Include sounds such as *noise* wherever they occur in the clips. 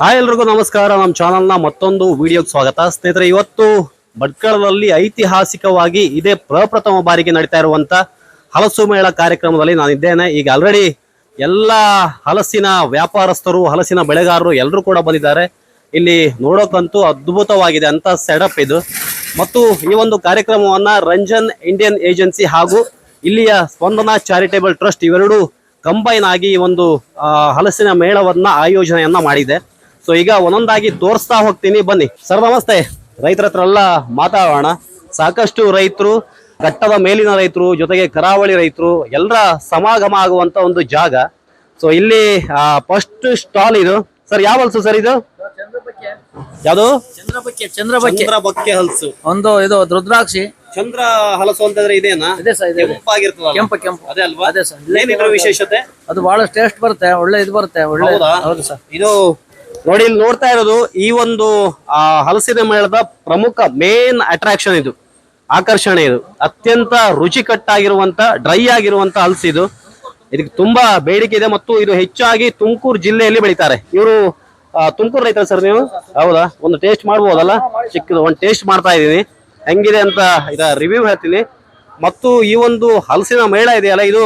Hi ಎಲ್ರಿಗೂ ನಮಸ್ಕಾರ. ನಮ್ಮ ಚಾನಲ್ನ ಮತ್ತೊಂದು ವಿಡಿಯೋಗೆ ಸ್ವಾಗತ. ಸ್ನೇಹಿತರೆ, ಇವತ್ತು ಭಟ್ಕಳದಲ್ಲಿ ಐತಿಹಾಸಿಕವಾಗಿ ಇದೇ ಪ್ರಪ್ರಥಮ ಬಾರಿಗೆ ನಡೀತಾ ಇರುವಂತ ಹಲಸು ಮೇಳ ಕಾರ್ಯಕ್ರಮದಲ್ಲಿ ನಾನು ಇದ್ದೇನೆ ಈಗ ಆಲ್ರೆಡಿ ಎಲ್ಲ ಹಲಸಿನ ವ್ಯಾಪಾರಸ್ಥರು, ಹಲಸಿನ ಬೆಳೆಗಾರರು ಎಲ್ಲರೂ ಕೂಡ ಬಂದಿದ್ದಾರೆ. ಇಲ್ಲಿ ನೋಡೋಕ್ಕಂತೂ ಅದ್ಭುತವಾಗಿದೆ ಅಂತ ಸೆಟಪ್ ಇದು. ಮತ್ತು ಈ ಒಂದು ಕಾರ್ಯಕ್ರಮವನ್ನ ರಂಜನ್ ಇಂಡಿಯನ್ ಏಜೆನ್ಸಿ ಹಾಗೂ ಇಲ್ಲಿಯ ಸ್ಪಂದನಾ ಚಾರಿಟೇಬಲ್ ಟ್ರಸ್ಟ್ ಇವೆರಡೂ ಕಂಬೈನ್ ಆಗಿ ಈ ಒಂದು ಹಲಸಿನ ಮೇಳವನ್ನ ಆಯೋಜನೆಯನ್ನ ಮಾಡಿದೆ. ಸೊ ಈಗ ಒಂದೊಂದಾಗಿ ತೋರಿಸ್ತಾ ಹೋಗ್ತೀನಿ. ಬನ್ನಿ. ಸರ್ ನಮಸ್ತೆ. ರೈತರ ಹತ್ರ ಎಲ್ಲ ಮಾತಾಡೋಣ. ಸಾಕಷ್ಟು ರೈತರು ಘಟ್ಟದ ಮೇಲಿನ ರೈತರು ಜೊತೆಗೆ ಕರಾವಳಿ ರೈತರು ಎಲ್ಲರ ಸಮಾಗಮ ಆಗುವಂತ ಒಂದು ಜಾಗ. ಸೊ ಇಲ್ಲಿ ಫಸ್ಟ್ ಸ್ಟಾಲ್ ಇದು. ಸರ್ ಯಾವ ಹಲ್ಸು ಸರ್ ಇದು? ಯಾವುದು? ಚಂದ್ರಬಕ್ಕೆ ಚಂದ್ರಬಕ್ಕೆ. ಬಕ್ಕೆ ಹಲಸು. ಒಂದು ಇದು ರುದ್ರಾಕ್ಷಿ. ಚಂದ್ರ ಹಲಸು ಅಂತಂದ್ರೆ ಇದೇನಾ? ಇದೆ ಸರ್ ಇದೆ ಕೆಂಪು ಕೆಂಪು. ಅದೇ ಅಲ್ವಾ? ಅದೇ ಸರ್. ಏನಿದ್ರ ವಿಶೇಷತೆ? ಅದು ಬಹಳ ಟೇಸ್ಟ್ ಬರುತ್ತೆ ಒಳ್ಳೆ ಇದು ಬರುತ್ತೆ ಒಳ್ಳೆ ಹೌದಾ? ಹೌದು ಸರ್. ಇದು ನೋಡಿ, ಇಲ್ಲಿ ನೋಡ್ತಾ ಇರೋದು ಈ ಒಂದು ಹಲಸಿನ ಮೇಳದ ಪ್ರಮುಖ ಮೇನ್ ಅಟ್ರಾಕ್ಷನ್ ಇದು. ಆಕರ್ಷಣೆ ಇದು. ಅತ್ಯಂತ ರುಚಿಕಟ್ಟಾಗಿರುವಂತ ಡ್ರೈ ಆಗಿರುವಂತ ಹಲಸು ಇದು. ಇದಕ್ಕೆ ತುಂಬಾ ಬೇಡಿಕೆ ಇದೆ ಮತ್ತು ಇದು ಹೆಚ್ಚಾಗಿ ತುಮಕೂರು ಜಿಲ್ಲೆಯಲ್ಲಿ ಬೆಳಿತಾರೆ. ಇವರು ತುಮಕೂರು ರೈತರ ಸರ್ ನೀವು? ಹೌದಾ? ಒಂದು ಟೇಸ್ಟ್ ಮಾಡ್ಬೋದಲ್ಲ? ಚಿಕ್ಕದು, ಒಂದು ಟೇಸ್ಟ್ ಮಾಡ್ತಾ ಇದ್ದೀನಿ. ಹೆಂಗಿದೆ ಅಂತ ಇದ ರಿವ್ಯೂ ಹೇಳ್ತೀನಿ. ಮತ್ತು ಈ ಒಂದು ಹಲಸಿನ ಮೇಳ ಇದೆಯಲ್ಲ, ಇದು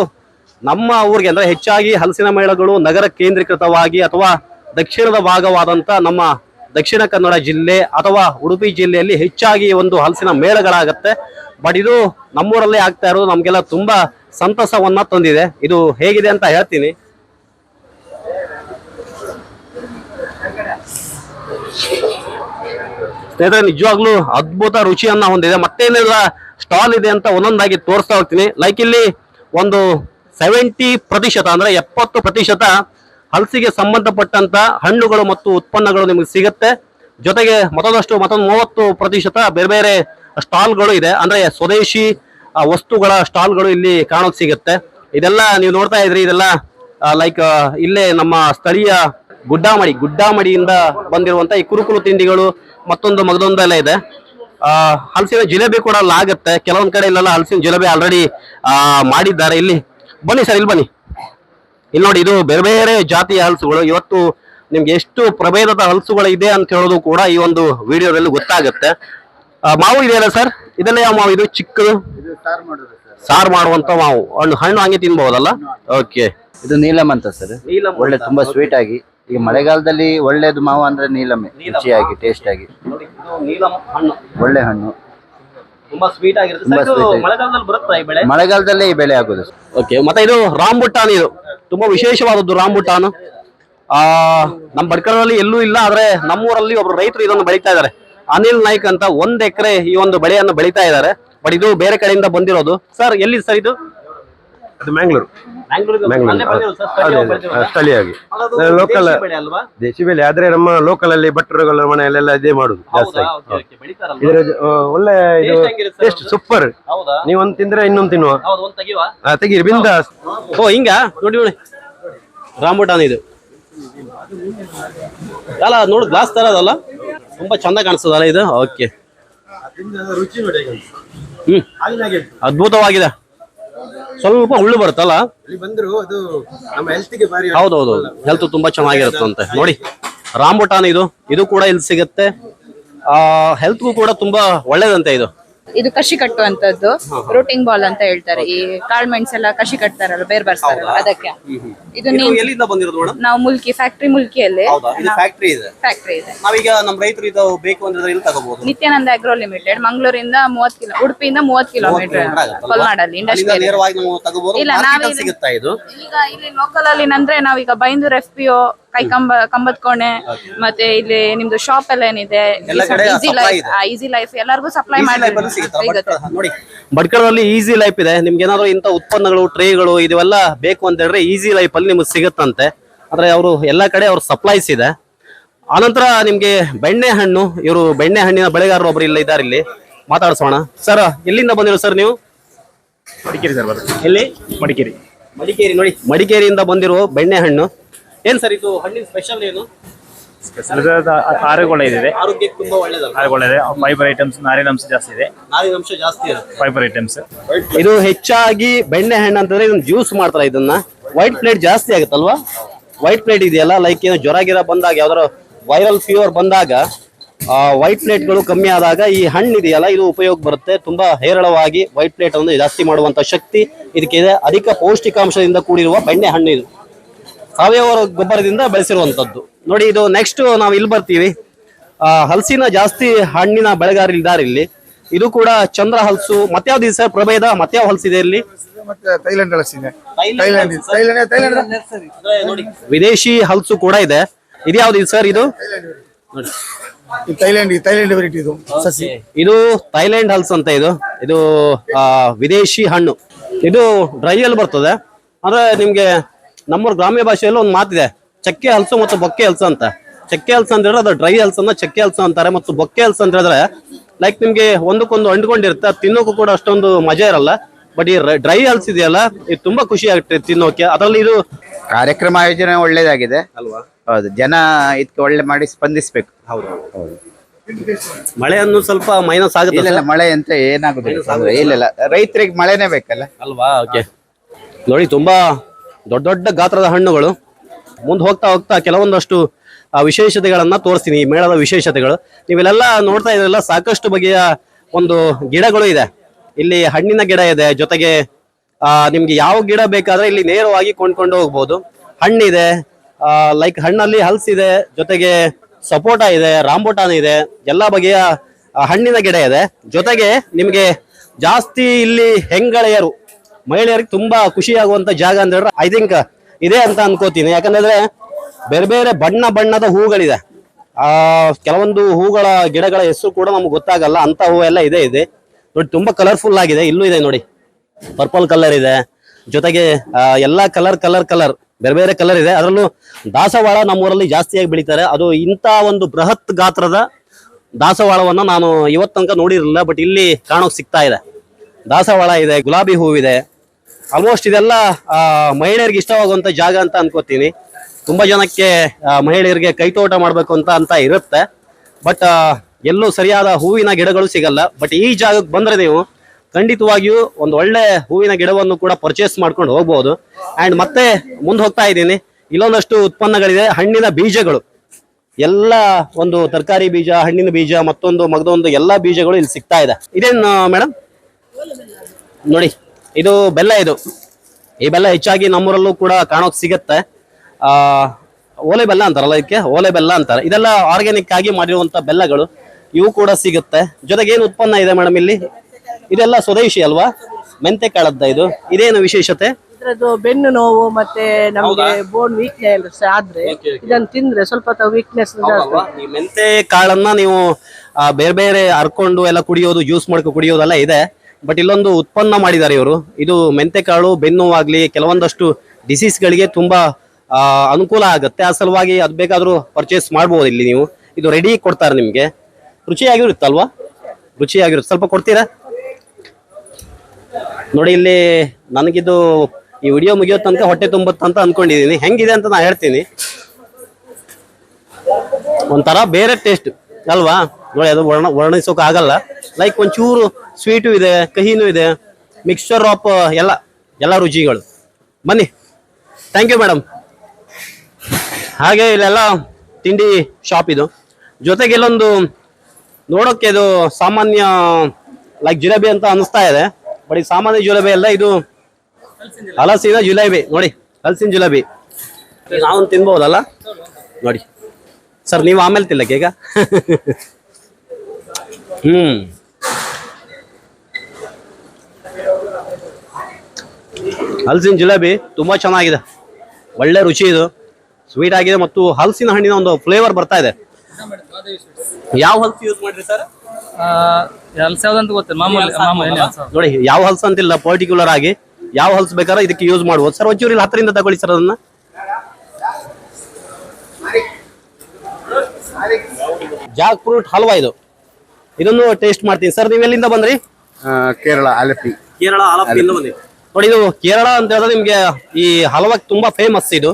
ನಮ್ಮ ಊರಿಗೆ ಅಂದ್ರೆ ಹೆಚ್ಚಾಗಿ ಹಲಸಿನ ಮೇಳಗಳು ನಗರ ಕೇಂದ್ರೀಕೃತವಾಗಿ ಅಥವಾ ದಕ್ಷಿಣದ ಭಾಗವಾದಂತ ನಮ್ಮ ದಕ್ಷಿಣ ಕನ್ನಡ ಜಿಲ್ಲೆ ಅಥವಾ ಉಡುಪಿ ಜಿಲ್ಲೆಯಲ್ಲಿ ಹೆಚ್ಚಾಗಿ ಒಂದು ಹಲಸಿನ ಮೇಳಗಳಾಗತ್ತೆ. ಬಟ್ ಇದು ನಮ್ಮೂರಲ್ಲೇ ಆಗ್ತಾ ಇರೋದು, ನಮಗೆಲ್ಲ ತುಂಬಾ ಸಂತಸವನ್ನ ತಂದಿದೆ. ಇದು ಹೇಗಿದೆ ಅಂತ ಹೇಳ್ತೀನಿ. ಸ್ನೇಹಿತರೆ, ನಿಜವಾಗ್ಲೂ ಅದ್ಭುತ ರುಚಿಯನ್ನ ಹೊಂದಿದೆ. ಮತ್ತೇನೆಲ್ಲ ಸ್ಟಾಲ್ ಇದೆ ಅಂತ ಒಂದೊಂದಾಗಿ ತೋರಿಸ್ತಾ ಹೋಗ್ತೀನಿ. ಲೈಕ್ ಇಲ್ಲಿ ಒಂದು ಸೆವೆಂಟಿ ಪ್ರತಿಶತ ಅಂದ್ರೆ ಎಪ್ಪತ್ತು ಪ್ರತಿಶತ ಹಲಸಿಗೆ ಸಂಬಂಧಪಟ್ಟಂತ ಹಣ್ಣುಗಳು ಮತ್ತು ಉತ್ಪನ್ನಗಳು ನಿಮಗೆ ಸಿಗುತ್ತೆ. ಜೊತೆಗೆ ಮತ್ತೊಂದಷ್ಟು ಮತ್ತೊಂದು ಮೂವತ್ತು ಪ್ರತಿಶತ ಬೇರೆ ಬೇರೆ ಸ್ಟಾಲ್ಗಳು ಇದೆ. ಅಂದ್ರೆ ಸ್ವದೇಶಿ ವಸ್ತುಗಳ ಸ್ಟಾಲ್ಗಳು ಇಲ್ಲಿ ಕಾಣೋಕ್ ಸಿಗುತ್ತೆ. ಇದೆಲ್ಲ ನೀವು ನೋಡ್ತಾ ಇದ್ರಿ ಇದೆಲ್ಲ ಲೈಕ್ ಇಲ್ಲೇ ನಮ್ಮ ಸ್ಥಳೀಯ ಗುಡ್ಡಾಮಡಿ ಗುಡ್ಡಾಮಡಿಯಿಂದ ಬಂದಿರುವಂತ ಈ ಕುರುಕುಲು ತಿಂಡಿಗಳು ಮತ್ತೊಂದು ಮಗದೊಂದೆಲ್ಲ ಇದೆ. ಆ, ಹಲಸಿನ ಜಿಲೇಬಿ ಕೂಡ ಆಗುತ್ತೆ. ಕೆಲವೊಂದ್ ಕಡೆ ಇಲ್ಲೆಲ್ಲ ಹಲಸಿನ ಜಿಲೇಬಿ ಆಲ್ರೆಡಿ ಮಾಡಿದ್ದಾರೆ. ಇಲ್ಲಿ ಬನ್ನಿ ಸರ್ ಇಲ್ಲಿ ಬನ್ನಿ. ಇಲ್ಲಿ ನೋಡಿ ಇದು ಬೇರೆ ಬೇರೆ ಜಾತಿಯ ಹಲಸುಗಳು. ಇವತ್ತು ನಿಮ್ಗೆ ಎಷ್ಟು ಪ್ರಭೇದದ ಹಲಸುಗಳು ಇದೆ ಅಂತ ಹೇಳೋದು ಕೂಡ ಈ ಒಂದು ವಿಡಿಯೋದಲ್ಲಿ ಗೊತ್ತಾಗುತ್ತೆ. ಮಾವು ಇದೆಯಲ್ಲ ಸರ್? ಇದೆಲ್ಲ ಯಾವ ಮಾವು? ಇದು ಚಿಕ್ಕದು? ಸಾರು ಮಾಡುವಂತ ಮಾವು. ಹಣ್ಣು ಹಣ್ಣು ಹಂಗೆ ತಿನ್ಬಹುದಲ್ಲ? ಓಕೆ ಇದು ನೀಲಮ್ ಅಂತ ಸರ್. ಒಳ್ಳೆ ತುಂಬಾ ಸ್ವೀಟ್ ಆಗಿ. ಈಗ ಮಳೆಗಾಲದಲ್ಲಿ ಒಳ್ಳೇದು ಮಾವು ಅಂದ್ರೆ ನೀಲಮೆ ರುಚಿಯಾಗಿ ಟೇಸ್ಟ್ ಆಗಿ. ನೋಡಿ ಇದು ನೀಲಂ ಹಣ್ಣು. ಒಳ್ಳೆ ಹಣ್ಣು. ತುಂಬಾ ಸ್ವೀಟ್ ಆಗಿರುತ್ತೆ. ತುಂಬಾ sweet. ಮಳೆಗಾಲದಲ್ಲಿ ಬರುತ್ತಾ ಈ ಬೆಳೆ? ಮಳೆಗಾಲದಲ್ಲೇ ಈ ಬೆಳೆ ಆಗೋದು. ಸರ್. ಓಕೆ ಮತ್ತೆ ಇದು ರಾಂಬುಟ್ಟಾನ್ ಇದು. ತುಂಬಾ ವಿಶೇಷವಾದದ್ದು ರಾಂಬುಟ್ಟಾನ್ ಆ ನಮ್ಮ ಬಡ್ಕರಲ್ಲಿ ಎಲ್ಲೂ ಇಲ್ಲ ಆದ್ರೆ ನಮ್ಮೂರಲ್ಲಿ ಒಬ್ರು ರೈತರು ಇದನ್ನು ಬೆಳೀತಾ ಇದ್ದಾರೆ. ಅನಿಲ್ ನಾಯ್ಕ್ ಅಂತ ಒಂದ್ ಎಕರೆ ಈ ಒಂದು ಬೆಳೆಯನ್ನು ಬೆಳೀತಾ ಇದ್ದಾರೆ. ಬಟ್ ಇದು ಬೇರೆ ಕಡೆಯಿಂದ ಬಂದಿರೋದು. ಸರ್ ಎಲ್ಲಿ ಸರ್ ಇದು? ಅದು ಮ್ಯಾಂಗ್ಳೂರು ಮ್ಯಾಂಗ್ಳೂರು ಸ್ಥಳೀಯವಾಗಿ? ಲೋಕಲ್ ದೇಶಿ ಬೆಳೆ ಬೆಲೆ ಆದ್ರೆ ನಮ್ಮ ಲೋಕಲ್ ಅಲ್ಲಿ ಭಟ್ರುಗಳ ಮನೆಯಲ್ಲೆಲ್ಲ ಇದೇ ಮಾಡುದು ಜಾಸ್ತಿ ಇದರ ಒಳ್ಳೆ ಇದು ಟೇಸ್ಟ್ ಸೂಪರ್ ಹೌದಾ? ನೀವು ಒಂದ್ ತಿಂದ್ರೆ ಇನ್ನೊಂದು ತಿನ್ನುವ. ತೆಗೀರಿ ಬಿಂದ. ಓ ಹಿಂಗ? ನೋಡಿ ನೋಡಿ. ರಾಂಬುಟಾನ್ ಇದು. ಅಲ್ಲ ನೋಡು ಗ್ಲಾಸ್ ತರ ಅದಲ್ಲ? ತುಂಬಾ ಚಂದ ಕಾಣಿಸ್ತದಲ್ಲ ಇದು? ಓಕೆ. ಹ್ಮ್. ಅದ್ಭುತವಾಗಿದೆ. ಸ್ವಲ್ಪ ಹುಳ್ಳು ಬರುತ್ತಲ್ಲ? ಬಂದ್ರು ಅದು ನಮ್ಮ ಹೆಲ್ತ್ಗೆ ಭಾರಿ ಹೌದೌದು ಹೆಲ್ತ್ ತುಂಬಾ ಚೆನ್ನಾಗಿರುತ್ತಂತೆ. ನೋಡಿ ರಾಂಬುಟಾನ್ ಇದು. ಇದು ಕೂಡ ಇಲ್ಲಿ ಸಿಗುತ್ತೆ. ಆ ಹೆಲ್ತ್ಗೂ ಕೂಡ ತುಂಬಾ ಒಳ್ಳೇದಂತೆ ಇದು. ಇದು ಕಸಿ ಕಟ್ಟುವಂತದ್ದು ರೂಟಿಂಗ್ ಬಾಲ್ ಅಂತ ಹೇಳ್ತಾರೆ. ಈ ಕಾಳು ಎಲ್ಲ ಕಸಿ ಕಟ್ತಾರಲ್ಲ ಬೇರ್ ಬರ್ತಾರಲ್ಲ ಅದಕ್ಕೆ. ಇದು ನೀವು ಎಲ್ಲಿಂದ ಬಂದಿರೋದು ಮೇಡಮ್ ನಾವು ಮುಲ್ಕಿ ಫ್ಯಾಕ್ಟ್ರಿ ಮುಲ್ಕಿಯಲ್ಲಿ. ಹೌದಾ? ಇದು ಫ್ಯಾಕ್ಟ್ರಿ ಇದೆ. ಫ್ಯಾಕ್ಟ್ರಿ ಇದೆ. ನಾವೀಗ ನಮ್ಮ ರೈತರು ಇದು ಬೇಕು ಅಂದ್ರೆ ಇಲ್ಲಿ ತಗೋಬಹುದು? ನಿತ್ಯಾನಂದ ಅಗ್ರೋ ಲಿಮಿಟೆಡ್ ಮಂಗಳೂರಿಂದ ಮೂವತ್ ಕಿಲೋ ಉಡುಪಿಯಿಂದ ಮೂವತ್ ಕಿಲೋಮೀಟರ್ ಕೊಲ್ನಾಡಲ್ಲಿ ಇಂಡಸ್ಟ್ರಿಯಲ್ ನೇರವಾಗಿ ನಾವು ತಗೋಬಹುದು? ಇಲ್ಲ, ನಾವೇ ಸಿಗುತ್ತಾ ಇದು? ಈಗ ಇಲ್ಲಿ ಲೋಕಲ್ ಅಲ್ಲಿ ನಂದ್ರೆ ನಾವೀಗ Byndoor F P O Kaikamba Kambadakone ಮತ್ತೆ ಇಲ್ಲಿ ನಿಮ್ದು ಶಾಪ್ ಎಲ್ಲ ಏನಿದೆ? ಎಲ್ಲ ಕಡೆ ಈಸಿ ಲೈಫ್ ಇದೆ. ಈಸಿ ಲೈಫ್ ಎಲ್ಲರಿಗೂ ಸಪ್ಲೈ ಮಾಡಿ ಭಟ್ಕಳದಲ್ಲಿ ಈಸಿ ಲೈಫ್ ಇದೆ. ನಿಮ್ಗೆ ಏನಾದ್ರು ಇಂತ ಉತ್ಪನ್ನಗಳು ಟ್ರೇಗಳು ಇದೆಲ್ಲ ಬೇಕು ಅಂತ ಹೇಳಿದ್ರೆ ಈಸಿ ಲೈಫ್ ಅಲ್ಲಿ ನಿಮ್ಗೆ ಸಿಗುತ್ತಂತೆ. ಆದ್ರೆ ಅವರು ಎಲ್ಲಾ ಕಡೆ ಅವ್ರ ಸಪ್ಲೈಸ್ ಇದೆ. ಆನಂತರ ನಿಮ್ಗೆ ಬೆಣ್ಣೆ ಹಣ್ಣು ಇವರು ಬೆಣ್ಣೆ ಹಣ್ಣಿನ ಬೆಳೆಗಾರರು ಒಬ್ರು ಇಲ್ಲ ಇದ್ದಾರೆ ಇಲ್ಲಿ. ಮಾತಾಡ್ಸೋಣ. ಸರ್ ಎಲ್ಲಿಂದ ಬಂದಿರೋ ಸರ್ ನೀವು? ಮಡಿಕೇರಿ ಸರ್ ಎಲ್ಲಿ? ಮಡಿಕೇರಿ. ಮಡಿಕೇರಿ ನೋಡಿ. ಮಡಿಕೇರಿಯಿಂದ ಬಂದಿರೋ ಬೆಣ್ಣೆ ಹಣ್ಣು. ಏನ್ ಸರ್ ಇದು ಹಣ್ಣಿನ ಸ್ಪೆಷಲ್ ಏನು? ಇದೆ ಆರೋಗ್ಯಕ್ಕೆ ತುಂಬಾ ಒಳ್ಳೇದಲ್ಲ ಫೈಬರ್ ಐಟಮ್ಸ್ ನಾರಿನ ಅಂಶ ಜಾಸ್ತಿ ಇದೆ. ನಾರಿನಂಶ ಜಾಸ್ತಿ ಇರುತ್ತೆ. ಫೈಬರ್ ಐಟಮ್ಸ್ ಇದು ಹೆಚ್ಚಾಗಿ ಬೆಣ್ಣೆ ಹಣ್ಣು ಅಂತಂದ್ರೆ ಇದನ್ನ ಜ್ಯೂಸ್ ಮಾಡ್ತಾರೆ ಇದನ್ನ. ವೈಟ್ ಪ್ಲೇಟ್ ಜಾಸ್ತಿ ಆಗುತ್ತಲ್ವಾ? ವೈಟ್ ಪ್ಲೇಟ್ ಇದೆಯಲ್ಲ ಲೈಕ್ ಏನೋ ಜ್ವರ ಗಿರ ಬಂದಾಗ ಯಾವ್ದಾರ ವೈರಲ್ ಫೀವರ್ ಬಂದಾಗ ವೈಟ್ ಪ್ಲೇಟ್ಗಳು ಕಮ್ಮಿ ಆದಾಗ ಈ ಹಣ್ಣು ಇದೆಯಲ್ಲ ಇದು ಉಪಯೋಗ ಬರುತ್ತೆ. ತುಂಬಾ ಹೇರಳವಾಗಿ ವೈಟ್ ಪ್ಲೇಟ್ ಅನ್ನು ಜಾಸ್ತಿ ಮಾಡುವಂತ ಶಕ್ತಿ ಇದಕ್ಕೆ ಅಧಿಕ ಪೌಷ್ಟಿಕಾಂಶದಿಂದ ಕೂಡಿರುವ ಬೆಣ್ಣೆ ಹಣ್ಣು ಇದು. ಸಾವಯವ ಗೊಬ್ಬರದಿಂದ ಬೆಳೆಸಿರುವಂತದ್ದು. ನೋಡಿ ಇದು ನೆಕ್ಸ್ಟ್ ನಾವು ಇಲ್ಲಿ ಬರ್ತೀವಿ. ಆ, ಹಲಸಿನ ಜಾಸ್ತಿ ಹಣ್ಣಿನ ಬೆಳೆಗಾರರಿದ್ದಾರೆ ಇಲ್ಲಿ. ಇದು ಕೂಡ ಚಂದ್ರ ಹಲಸು ಮತ್ಯಾವ್ದು ಇದೆ ಸರ್ ಪ್ರಭೇದ ಹಲಸಿದೆ ಇಲ್ಲಿ? ಮತ್ತೆ ಥೈಲ್ಯಾಂಡ್ ಹಲಸಿದೆ ಥೈಲ್ಯಾಂಡ್ ಥೈಲ್ಯಾಂಡ್ ಥೈಲ್ಯಾಂಡ್ ವಿದೇಶಿ ಹಲಸು ಕೂಡ ಇದೆ. ಇದ್ಯಾವ್ದು ಇದು ಸರ್ ಇದು? ಥೈಲ್ಯಾಂಡ್ ಥೈಲ್ಯಾಂಡ್ ವೆರೈಟಿ ಇದು. ಸಸಿ ಇದು ಥೈಲ್ಯಾಂಡ್ ಹಲ್ಸ್ ಅಂತ ಇದು. ಇದು ವಿದೇಶಿ ಹಣ್ಣು. ಇದು ಡ್ರೈ ಅಲ್ಲಿ ಬರ್ತದೆ. ಅಂದ್ರೆ ನಿಮ್ಗೆ ನಮ್ಮ ಗ್ರಾಮ್ಯ ಭಾಷೆಯಲ್ಲಿ ಒಂದು ಮಾತಿದೆ ಚಕ್ಕೆ ಹಲಸು ಮತ್ತು ಬೊಕ್ಕೆ ಹಲಸು ಅಂತ. ಚಕ್ಕೆ ಹಲಸು ಅಂದ್ರೆ ಹೇಳಿದ್ರೆ ಅದು ಡ್ರೈ ಹಲಸನ್ನ ಚಕ್ಕೆ ಹಲಸು ಅಂತಾರೆ ಮತ್ತು ಬೊಕ್ಕೆ ಹಲಸು ಅಂತ ಹೇಳಿದ್ರೆ ಲೈಕ್ ನಿಮ್ಗೆ ಒಂದಕ್ಕೊಂದು ಅಂಟ್ಕೊಂಡಿರುತ್ತೆ ತಿನ್ನೋಕ್ಕೂ ತಿನ್ನೋಕು ಕೂಡ ಅಷ್ಟೊಂದು ಮಜಾ ಇರಲ್ಲ. ಬಟ್ ಈ ಡ್ರೈ ಹಲ್ಸ್ ಇದೆಯಲ್ಲ ಇದು ತುಂಬಾ ಖುಷಿ ಆಗುತ್ತೆ ತಿನ್ನೋಕೆ. ಅದರಲ್ಲಿ ಇದು ಕಾರ್ಯಕ್ರಮ ಆಯೋಜನೆ ಒಳ್ಳೇದಾಗಿದೆ. ಅಲ್ವಾ? ಹೌದು ಜನ ಇದಕ್ಕೆ ಒಳ್ಳೆ ಮಾಡಿ ಸ್ಪಂದಿಸ್ಬೇಕು. ಹೌದು ಮಳೆಯನ್ನು ಸ್ವಲ್ಪ ಮೈನಸ್ ಆಗುತ್ತೆ ಇಲ್ಲ ಮಳೆ ಅಂತ ಏನಾಗುತ್ತೆ ಇಲ್ಲ ಇಲ್ಲ ರೈತರಿಗೆ ಮಳೆನೇ ಬೇಕಲ್ಲ. ಅಲ್ವಾ? ಓಕೆ ನೋಡಿ ತುಂಬಾ ದೊಡ್ಡ ದೊಡ್ಡ ಗಾತ್ರದ ಹಣ್ಣುಗಳು. ಮುಂದೆ ಹೋಗ್ತಾ ಹೋಗ್ತಾ ಕೆಲವೊಂದಷ್ಟು ಆ, ವಿಶೇಷತೆಗಳನ್ನ ತೋರಿಸ್ತೀನಿ ಈ ಮೇಳದ ವಿಶೇಷತೆಗಳು. ನೀವೆಲ್ಲ ನೋಡ್ತಾ ಇದ್ರಲ್ಲ ಸಾಕಷ್ಟು ಬಗೆಯ ಒಂದು ಗಿಡಗಳು ಇದೆ. ಇಲ್ಲಿ ಹಣ್ಣಿನ ಗಿಡ ಇದೆ ಜೊತೆಗೆ ಆ, ನಿಮ್ಗೆ ಯಾವ ಗಿಡ ಬೇಕಾದ್ರೆ ಇಲ್ಲಿ ನೇರವಾಗಿ ಕೊಂಡ್ಕೊಂಡು ಹೋಗ್ಬೋದು. ಹಣ್ಣಿದೆ ಲೈಕ್ ಹಣ್ಣಲ್ಲಿ ಹಲ್ಸಿದೆ ಜೊತೆಗೆ ಸಪೋಟ ಇದೆ ರಾಂಬೋಟಾನ್ ಇದೆ ಎಲ್ಲಾ ಬಗೆಯ ಹಣ್ಣಿನ ಗಿಡ ಇದೆ. ಜೊತೆಗೆ ನಿಮ್ಗೆ ಜಾಸ್ತಿ ಇಲ್ಲಿ ಹೆಂಗಳೆಯರು ಮಹಿಳೆಯರಿಗೆ ತುಂಬಾ ಖುಷಿ ಆಗುವಂತ ಜಾಗ ಅಂತ ಹೇಳಿದ್ರೆ ಐ ಥಿಂಕ್ ಇದೆ ಅಂತ ಅನ್ಕೋತೀನಿ. ಯಾಕಂದ್ರೆ ಬೇರೆ ಬೇರೆ ಬಣ್ಣ ಬಣ್ಣದ ಹೂಗಳಿದೆ. ಆ, ಕೆಲವೊಂದು ಹೂಗಳ ಗಿಡಗಳ ಹೆಸರು ಕೂಡ ನಮ್ಗೆ ಗೊತ್ತಾಗಲ್ಲ. ಅಂತ ಹೂವೆಲ್ಲ ಇದೆ ಇದೆ. ನೋಡಿ, ತುಂಬಾ ಕಲರ್ಫುಲ್ ಆಗಿದೆ. ಇಲ್ಲೂ ಇದೆ ನೋಡಿ. ಪರ್ಪಲ್ ಕಲರ್ ಇದೆ. ಜೊತೆಗೆ ಎಲ್ಲಾ ಕಲರ್ ಕಲರ್ ಕಲರ್ ಬೇರೆ ಬೇರೆ ಕಲರ್ ಇದೆ. ಅದರಲ್ಲೂ ದಾಸವಾಳ ನಮ್ಮೂರಲ್ಲಿ ಜಾಸ್ತಿಯಾಗಿ ಬೆಳೀತಾರೆ. ಅದು ಇಂಥ ಒಂದು ಬೃಹತ್ ಗಾತ್ರದ ದಾಸವಾಳವನ್ನು ನಾನು ಇವತ್ತು ನೋಡಿರಲಿಲ್ಲ ಬಟ್ ಇಲ್ಲಿ ಕಾಣೋಕೆ ಸಿಗ್ತಾ ಇದೆ. ದಾಸವಾಳ ಇದೆ, ಗುಲಾಬಿ ಹೂವಿದೆ. ಆಲ್ಮೋಸ್ಟ್ ಇದೆಲ್ಲ ಮಹಿಳೆಯರಿಗೆ ಇಷ್ಟವಾಗುವಂತ ಜಾಗ ಅಂತ ಅನ್ಕೋತೀನಿ. ತುಂಬಾ ಜನಕ್ಕೆ ಮಹಿಳೆಯರಿಗೆ ಕೈತೋಟ ಮಾಡಬೇಕು ಅಂತ ಅಂತ ಇರುತ್ತೆ. ಬಟ್ ಎಲ್ಲೂ ಸರಿಯಾದ ಹೂವಿನ ಗಿಡಗಳು ಸಿಗಲ್ಲ. ಬಟ್ ಈ ಜಾಗಕ್ಕೆ ಬಂದ್ರೆ ನೀವು ಖಂಡಿತವಾಗಿಯೂ ಒಂದು ಒಳ್ಳೆ ಹೂವಿನ ಗಿಡವನ್ನು ಕೂಡ ಪರ್ಚೇಸ್ ಮಾಡ್ಕೊಂಡು ಹೋಗ್ಬೋದು. ಅಂಡ್ ಮತ್ತೆ ಮುಂದೆ ಹೋಗ್ತಾ ಇದ್ದೀನಿ. ಇಲ್ಲೊಂದಷ್ಟು ಉತ್ಪನ್ನಗಳಿದೆ, ಹಣ್ಣಿನ ಬೀಜಗಳು. ಎಲ್ಲ ಒಂದು ತರಕಾರಿ ಬೀಜ, ಹಣ್ಣಿನ ಬೀಜ, ಮತ್ತೊಂದು ಮಗದೊಂದು ಎಲ್ಲಾ ಬೀಜಗಳು ಇಲ್ಲಿ ಸಿಗ್ತಾ ಇದೆ. ಇದೇನು ಮೇಡಮ್ ನೋಡಿ. ಇದು ಬೆಲ್ಲ ಇದು. ಈ ಬೆಲ್ಲ ಹೆಚ್ಚಾಗಿ ನಮ್ಮೂರಲ್ಲೂ ಕೂಡ ಕಾಣೋಕ್ ಸಿಗತ್ತೆ. ಆ ಓಲೆ ಬೆಲ್ಲ ಅಂತಾರಲ್ಲ ಇದಕ್ಕೆ? ಓಲೆ ಬೆಲ್ಲ ಅಂತಾರೆ. ಇದೆಲ್ಲ ಆರ್ಗ್ಯಾನಿಕ್ ಆಗಿ ಮಾಡಿರುವಂತ ಬೆಲ್ಲಗಳು. ಇವು ಕೂಡ ಸಿಗುತ್ತೆ. ಜೊತೆಗೆ ಏನು ಉತ್ಪನ್ನ ಇದೆ ಮೇಡಮ್ ಇಲ್ಲಿ? ಇದೆಲ್ಲ ಸ್ವದೇಶಿ ಅಲ್ವಾ? ಮೆಂತೆ ಕಾಳದ್ದ ಇದು. ಇದೇನು ವಿಶೇಷತೆ? ಇದ್ರದ್ದು ಬೆನ್ನು ನೋವು ಮತ್ತೆ ನಮಗೆ ಬೋನ್ ವೀಕ್ನೆಸ್ ಆದ್ರೆ ಇದನ್ನ ತಿಂದ್ರೆ ಸ್ವಲ್ಪ ವೀಕ್ನೆಸ್ ಈ ಮೆಂತೆ ಕಾಳನ್ನ ನೀವು ಬೇರೆ ಬೇರೆ ಹರ್ಕೊಂಡು ಎಲ್ಲ ಕುಡಿಯೋದು ಜ್ಯೂಸ್ ಮಾಡ್ಕೊ ಕುಡಿಯೋದೆಲ್ಲ ಇದೆ. ಬಟ್ ಇಲ್ಲೊಂದು ಉತ್ಪನ್ನ ಮಾಡಿದ್ದಾರೆ ಇವರು. ಇದು ಮೆಂತೆ ಕಾಳು ಬೆನ್ನು ಆಗ್ಲಿ ಕೆಲವೊಂದಷ್ಟು ಡಿಸೀಸ್ಗಳಿಗೆ ತುಂಬ ಅನುಕೂಲ ಆಗುತ್ತೆ. ಆ ಸಲುವಾಗಿ ಅದು ಬೇಕಾದರೂ ಪರ್ಚೇಸ್ ಮಾಡ್ಬೋದು ಇಲ್ಲಿ ನೀವು. ಇದು ರೆಡಿ ಕೊಡ್ತಾರೆ ನಿಮಗೆ. ರುಚಿಯಾಗಿರುತ್ತಲ್ವಾ? ರುಚಿಯಾಗಿರುತ್ತೆ. ಸ್ವಲ್ಪ ಕೊಡ್ತೀರಾ? ನೋಡಿ ಇಲ್ಲಿ ನನಗಿದು ಈ ವಿಡಿಯೋ ಮುಗಿಯೋ ತನಕ ಹೊಟ್ಟೆ ತುಂಬುತ್ತಂತ ಅಂತ ಅನ್ಕೊಂಡಿದೀನಿ ಹೆಂಗಿದೆ ಅಂತ ನಾನು ಹೇಳ್ತೀನಿ. ಒಂಥರ ಬೇರೆ ಟೇಸ್ಟ್ ಅಲ್ವಾ? ನೋಡಿ ಅದು ವರ್ಣ ವರ್ಣಿಸೋಕೆ ಆಗಲ್ಲ ಲೈಕ್ ಒಂಚೂರು ಸ್ವೀಟು ಇದೆ, ಕಹಿನೂ ಇದೆ ಮಿಕ್ಸ್ಚರ್ ಆಫ್ ಎಲ್ಲ ಎಲ್ಲ ರುಚಿಗಳು. ಬನ್ನಿ. ಥ್ಯಾಂಕ್ ಯು ಮೇಡಮ್ ಹಾಗೆ ಇಲ್ಲೆಲ್ಲ ತಿಂಡಿ ಶಾಪ್ ಇದು. ಜೊತೆಗೆ ಇಲ್ಲೊಂದು ನೋಡೋಕ್ಕೆ ಇದು ಸಾಮಾನ್ಯ ಲೈಕ್ ಜುಲೇಬಿ ಅಂತ ಅನಿಸ್ತಾ ಇದೆ. ಬಟ್ ಈ ಸಾಮಾನ್ಯ ಜುಲೇಬಿ ಅಲ್ಲ, ಇದು ಹಲಸಿನ ಜುಲೇಬಿ. ನೋಡಿ, ಹಲಸಿನ ಜುಲೇಬಿ. ನಾವು ತಿನ್ಬೋದಲ್ಲ ನೋಡಿ. ಸರ್, ನೀವು ಆಮೇಲೆ ತಿನ್ಲಕ್ಕೆ ಈಗ? *laughs* ಹ್ಮ್. ಹಲಸಿನ ಜಿಲೇಬಿ ತುಂಬಾ ಚೆನ್ನಾಗಿದೆ. ಒಳ್ಳೆ ರುಚಿ ಇದು. ಸ್ವೀಟ್ ಆಗಿದೆ ಮತ್ತು ಹಲಸಿನ ಹಣ್ಣಿನ ಒಂದು ಫ್ಲೇವರ್ ಬರ್ತಾ ಇದೆ. ಯಾವ ಹಲಸು ಯೂಸ್ ಮಾಡ್ರಿ ಸರ್ ಹಲಸೆ ಯಾವ್ದಂತ ಗೊತ್ತಿಲ್ಲ. ಮಾಮೂಲಿ ಮಾಮೂಲಿ ನೋಡಿ ಯಾವ ಹಲ್ಸು ಅಂತಿಲ್ಲ ಪರ್ಟಿಕ್ಯುಲರ್ ಆಗಿ ಯಾವ ಹಲ್ಸು ಬೇಕಾದ್ರೆ ಇದಕ್ಕೆ ಯೂಸ್ ಮಾಡ್ಬೋದು. ಸರ್ ಒಂಚೂರು ಇಲ್ಲಿ ಹತ್ತರಿಂದ ತಗೊಳ್ಳಿ ಸರ್ ಅದನ್ನ. ಜಾಕ್ ಫ್ರೂಟ್ ಹಲ್ವಾ ಇದು. ಇದನ್ನು ಟೇಸ್ಟ್ ಮಾಡ್ತೀನಿ. ಸರ್ ನೀವು ಎಲ್ಲಿಂದ ಬಂದ್ರಿ ಕೇರಳ ಆಲಪಿ ಕೇರಳ ಅಲಪಿಯಿಂದ ಬಂದ್ರಿ ನೋಡಿ ಇದು ಕೇರಳ ಅಂತ ಹೇಳಿದ್ರೆ ನಿಮ್ಗೆ ಈ ಹಲ್ವಾಕ್ ತುಂಬಾ ಫೇಮಸ್ ಇದು.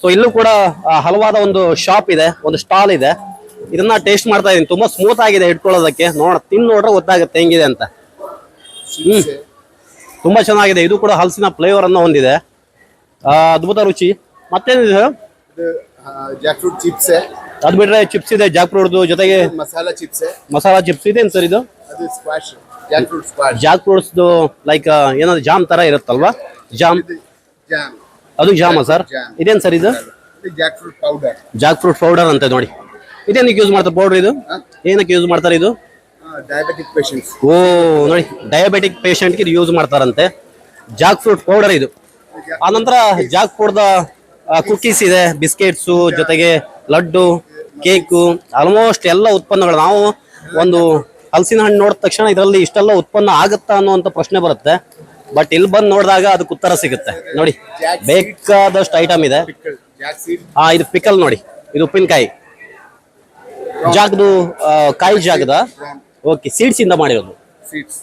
ಸೊ ಇಲ್ಲೂ ಕೂಡ ಹಲವಾದ ಒಂದು ಶಾಪ್ ಇದೆ ಒಂದು ಸ್ಟಾಲ್ ಇದೆ. ಇದನ್ನ ಟೇಸ್ಟ್ ಮಾಡ್ತಾ ಇದೀನಿ. ತುಂಬಾ ಸ್ಮೂತ್ ಆಗಿದೆ ಇಟ್ಕೊಳ್ಳೋದಕ್ಕೆ ನೋಡ ತಿನ್ ನೋಡ್ರೆ ಗೊತ್ತಾಗುತ್ತೆ ಹೆಂಗಿದೆ ಅಂತ. ಹ್ಮ್. ತುಂಬಾ ಚೆನ್ನಾಗಿದೆ. ಇದು ಕೂಡ ಹಲಸಿನ ಫ್ಲೇವರ್ ಅನ್ನ ಹೊಂದಿದೆ. ಅದ್ಭುತ ರುಚಿ. ಮತ್ತೇನಿದೆ ಅದ್ಬಿಟ್ರೆ ಜಾಕ್ ಚಿಪ್ಸ್ ಅದ್ ಬಿಟ್ರೆ ಚಿಪ್ಸ್ ಇದೆ ಜಾಕ್ ಜೊತೆಗೆ ಮಸಾಲಾ ಚಿಪ್ಸ್ ಮಸಾಲಾ ಚಿಪ್ಸ್ ಇದೆ ಸರ್ ಇದು? ಸ್ಕ್ವಾಶ್ ಜಾಕ್ ಫ್ರೂಟ್ಸ್ ಫ್ರೂಟ್ಸ್ದು ಲೈಕ್ ಏನಾದ್ರು ಜಾಮ್ ತರ ಇರುತ್ತಲ್ವಾ? ಜಾಮ್. ಜಾಮ್. ಅದು ಜಾಮ ಸರ್. ಇದೇನ್ ಸರ್ ಇದು? Jack fruit powder Jack fruit powder ಅಂತ ನೋಡಿ. ಇದೇನಕ್ಕೆ ಯೂಸ್ ಮಾಡ್ತಾರೆ ಪೌಡರ್ ಇದು? ಏನಕ್ಕೆ ಯೂಸ್ ಮಾಡ್ತಾರೆ ಇದು? ಡಯಾಬಿಟಿಕ್ ಪೇಷಂಟ್ಸ್ ಓ ನೋಡಿ. ಡಯಾಬೆಟಿಕ್ ಪೇಷಂಟ್ಗೆ ಇದು ಯೂಸ್ ಮಾಡ್ತಾರಂತೆ. ಜಾಕ್ ಫ್ರೂಟ್ ಪೌಡರ್ ಇದು ಆ ನಂತರ ಜಾಕ್ ಫ್ರೂಟ್ದ ಕುಕೀಸ್ ಇದೆ ಬಿಸ್ಕೆಟ್ಸು ಜೊತೆಗೆ ಲಡ್ಡು ಕೇಕು ಆಲ್ಮೋಸ್ಟ್ ಎಲ್ಲ ಉತ್ಪನ್ನಗಳು. ನಾವು ಒಂದು ಹಲಸಿನ ಹಣ್ಣು ನೋಡಿದ ತಕ್ಷಣ ಇದರಲ್ಲಿ ಇಷ್ಟೆಲ್ಲ ಉತ್ಪನ್ನ ಆಗುತ್ತಾ ಅನ್ನುವಂಥ ಪ್ರಶ್ನೆ ಬರುತ್ತೆ. ಬಟ್ ಇಲ್ಲಿ ಬಂದು ನೋಡಿದಾಗ ಅದಕ್ಕೆ ಉತ್ತರ ಸಿಗುತ್ತೆ. ನೋಡಿ ಬೇಕಾದಷ್ಟು ಐಟಮ್ ಇದೆ. ಹಾ ಸೀಡ್ ಆ ಇದು ಪಿಕಲ್ ನೋಡಿ. ಇದು ಉಪ್ಪಿನಕಾಯಿ. ಜಾಗದು ಆ, ಕಾಯಿ ಜಾಗದ? ಓಕೆ ಸೀಡ್ಸ್ ಇಂದ ಮಾಡಿರೋದು. ಸೀಡ್ಸ್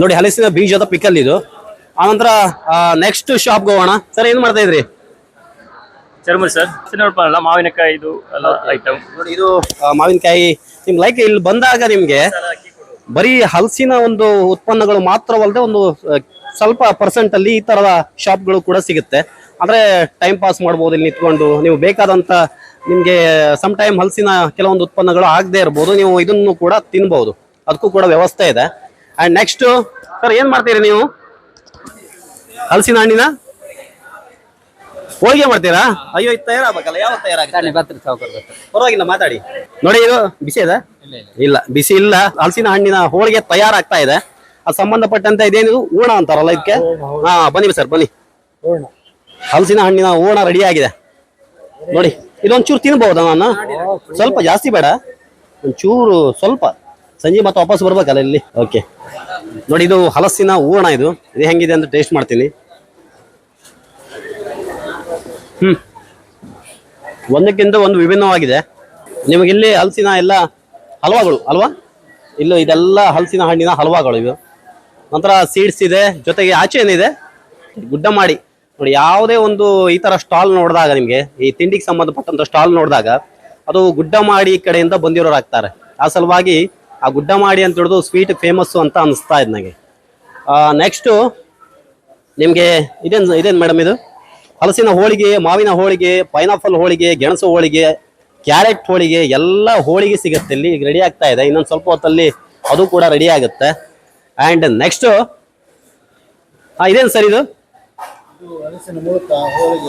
ನೋಡಿ ಹಲಸಿನ ಬೀಜದ ಪಿಕಲ್ ಇದು. ಆನಂತರ ನೆಕ್ಸ್ಟ್ ಶಾಪ್ಗೆ ಹೋಗೋಣ. ಸರ್ ಏನ್ ಮಾಡ್ತಾ ಇದ್ರಿ? ಚರ್ಮ ಸರ್ ಮಾವಿನಕಾಯಿ ಇದು ಎಲ್ಲ ಐಟಮ್ ನೋಡಿ ಇದು ಮಾವಿನಕಾಯಿ ನಿಮ್ ಲೈಕ್ ಇಲ್ಲಿ ಬಂದಾಗ ನಿಮ್ಗೆ ಬರೀ ಹಲಸಿನ ಒಂದು ಉತ್ಪನ್ನಗಳು ಮಾತ್ರವಲ್ಲದೆ ಒಂದು ಸ್ವಲ್ಪ ಪರ್ಸೆಂಟ್ ಅಲ್ಲಿ ಈ ತರದ ಶಾಪ್ಗಳು ಕೂಡ ಸಿಗುತ್ತೆ. ಅಂದ್ರೆ ಟೈಮ್ ಪಾಸ್ ಮಾಡ್ಬೋದು ಇಲ್ಲಿ ನಿಂತ್ಕೊಂಡು. ನೀವು ಬೇಕಾದಂತ ನಿಮ್ಗೆ ಸಮ್ ಟೈಮ್ ಹಲಸಿನ ಕೆಲವೊಂದು ಉತ್ಪನ್ನಗಳು ಆಗದೆ ಇರ್ಬೋದು. ನೀವು ಇದನ್ನು ಕೂಡ ತಿನ್ಬಹುದು ಅದಕ್ಕೂ ಕೂಡ ವ್ಯವಸ್ಥೆ ಇದೆ. ಅಂಡ್ ನೆಕ್ಸ್ಟ್ ಸರ್ ಏನ್ ಮಾಡ್ತೀರಿ ನೀವು? ಹಲಸಿನ ಹಣ್ಣಿನ? ಹೋಳಿಗೆ ಮಾಡ್ತೀರಾ? ಅಯ್ಯೋ ಇದು ತಯಾರಾಗಬೇಕಲ್ಲ ಯಾವ ತಯಾರಾಗುತ್ತೆ? ಪರವಾಗಿಲ್ಲ ಮಾತಾಡಿ. ನೋಡಿ ಇದು ಬಿಸಿ ಇದೆ? ಇಲ್ಲ ಬಿಸಿ ಇಲ್ಲ. ಹಲಸಿನ ಹಣ್ಣಿನ ಹೋಳಿಗೆ ತಯಾರಾಗ್ತಾ ಇದೆ. ಅದು ಸಂಬಂಧಪಟ್ಟಂತ ಇದೇನಿದು? ಹೂಣ ಅಂತಾರಲ್ಲ ಇದಕ್ಕೆ? ಹಾ ಬನ್ನಿ ಸರ್ ಬನ್ನಿ. ಹಲಸಿನ ಹಣ್ಣಿನ ಹೂಣ ರೆಡಿ ಆಗಿದೆ. ನೋಡಿ ಇದೊಂಚೂರು ತಿನ್ಬಹುದಾ ನಾನು? ಸ್ವಲ್ಪ ಜಾಸ್ತಿ ಬೇಡ. ಒಂಚೂರು ಸ್ವಲ್ಪ. ಸಂಜೆ ಮತ್ತೆ ವಾಪಸ್ ಬರ್ಬೇಕಲ್ಲ ಇಲ್ಲಿ? ಓಕೆ ನೋಡಿ ಇದು ಹಲಸಿನ ಹೂಣ ಇದು. ಇದು ಹೆಂಗಿದೆ ಅಂತ ಟೇಸ್ಟ್ ಮಾಡ್ತೀನಿ. ಹ್ಮ್. ಒಂದಕ್ಕಿಂತ ಒಂದು ವಿಭಿನ್ನವಾಗಿದೆ. ನಿಮಗೆ ಇಲ್ಲಿ ಹಲಸಿನ ಎಲ್ಲ ಹಲ್ವಾಗಳು ಅಲ್ವಾ? ಇಲ್ಲೂ ಇದೆಲ್ಲ ಹಲಸಿನ ಹಣ್ಣಿನ ಹಲ್ವಾಗಳು ಇವು. ನಂತರ ಸೀಡ್ಸ್ ಇದೆ, ಜೊತೆಗೆ ಆಚೆ ಏನಿದೆ ಗುಡ್ಡ ಮಾಡಿ. ನೋಡಿ, ಯಾವುದೇ ಒಂದು ಈ ತರ ಸ್ಟಾಲ್ ನೋಡಿದಾಗ ನಿಮಗೆ, ಈ ತಿಂಡಿಗೆ ಸಂಬಂಧಪಟ್ಟಂತ ಸ್ಟಾಲ್ ನೋಡಿದಾಗ ಅದು ಗುಡ್ಡ ಮಾಡಿ ಕಡೆಯಿಂದ ಬಂದಿರೋರು ಆಗ್ತಾರೆ. ಆ ಸಲುವಾಗಿ ಆ ಗುಡ್ಡ ಮಾಡಿ ಅಂತ ಹಿಡಿದು ಸ್ವೀಟ್ ಫೇಮಸ್ಸು ಅಂತ ಅನಿಸ್ತಾ ಇದೆ ನನಗೆ ನೆಕ್ಸ್ಟು ನಿಮಗೆ ಇದೇನು ಇದೇನು ಮೇಡಮ್ ಇದು? ಹಲಸಿನ ಹೋಳಿಗೆ, ಮಾವಿನ ಹೋಳಿಗೆ ಪೈನಾಪಲ್ ಹೋಳಿಗೆ, ಗೆಣಸು ಹೋಳಿಗೆ ಕ್ಯಾರೆಟ್ ಹೋಳಿಗೆ ಎಲ್ಲ ಹೋಳಿಗೆ ಸಿಗುತ್ತೆ ಇಲ್ಲಿ. ಈಗ ರೆಡಿ ಆಗ್ತಾ ಇದೆ. ಇನ್ನೊಂದು ಸ್ವಲ್ಪ ಹೊತ್ತಲ್ಲಿ ಅದು ಕೂಡ ರೆಡಿ ಆಗುತ್ತೆ. ಆ್ಯಂಡ್ ನೆಕ್ಸ್ಟು ಹಾಂ, ಇದೇನು ಸರ್ ಇದು?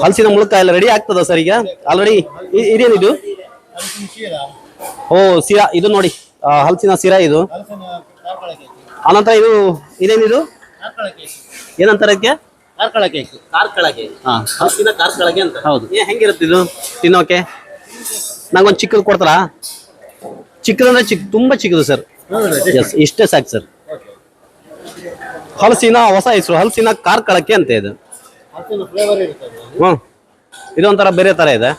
ಹಲಸಿನ ಮುಳುಕ ಎಲ್ಲ ರೆಡಿ ಆಗ್ತದ ಸರ್ ಈಗ? ಆಲ್ರೆಡಿ ಇದೇನಿದು ಓ ಸಿರಾ ಇದು ನೋಡಿ. ಹಲಸಿನ ಸಿರಾ ಇದು. ಅನಂತರ ಇದು ಇದೇನಿದು? ಏನಂತಾರೆ ಅದಕ್ಕೆ ಕಾರ್ಕಳ ಕೇಕ್ ಕಾರ್ಕಳ ಕೇಕ್ ಅಂತ. ಹೌದು. ಹೆಂಗಿರುತ್ತೆ ಇದು? ತಿನ್ನೋಕೆ? ನಂಗೊಂದು ಚಿಕ್ಕದು ಕೊಡ್ತಾರಾ? ಚಿಕ್ಕದಂದ್ರೆ ಚಿಕ್ಕ ತುಂಬಾ ಚಿಕ್ಕದು ಸರ್. ಎಸ್ ಇಷ್ಟೇ ಸಾಕು ಸರ್. ಹಲಸಿನ ಹೊಸ ಹೆಸರು ಹಲಸಿನ ಕಾರ್ಕಳಕ್ಕೆ ಅಂತ ಇದು. ಹ್ಮ್. ಇದೊಂಥರ ಬೇರೆ ತರ ಇದೆ.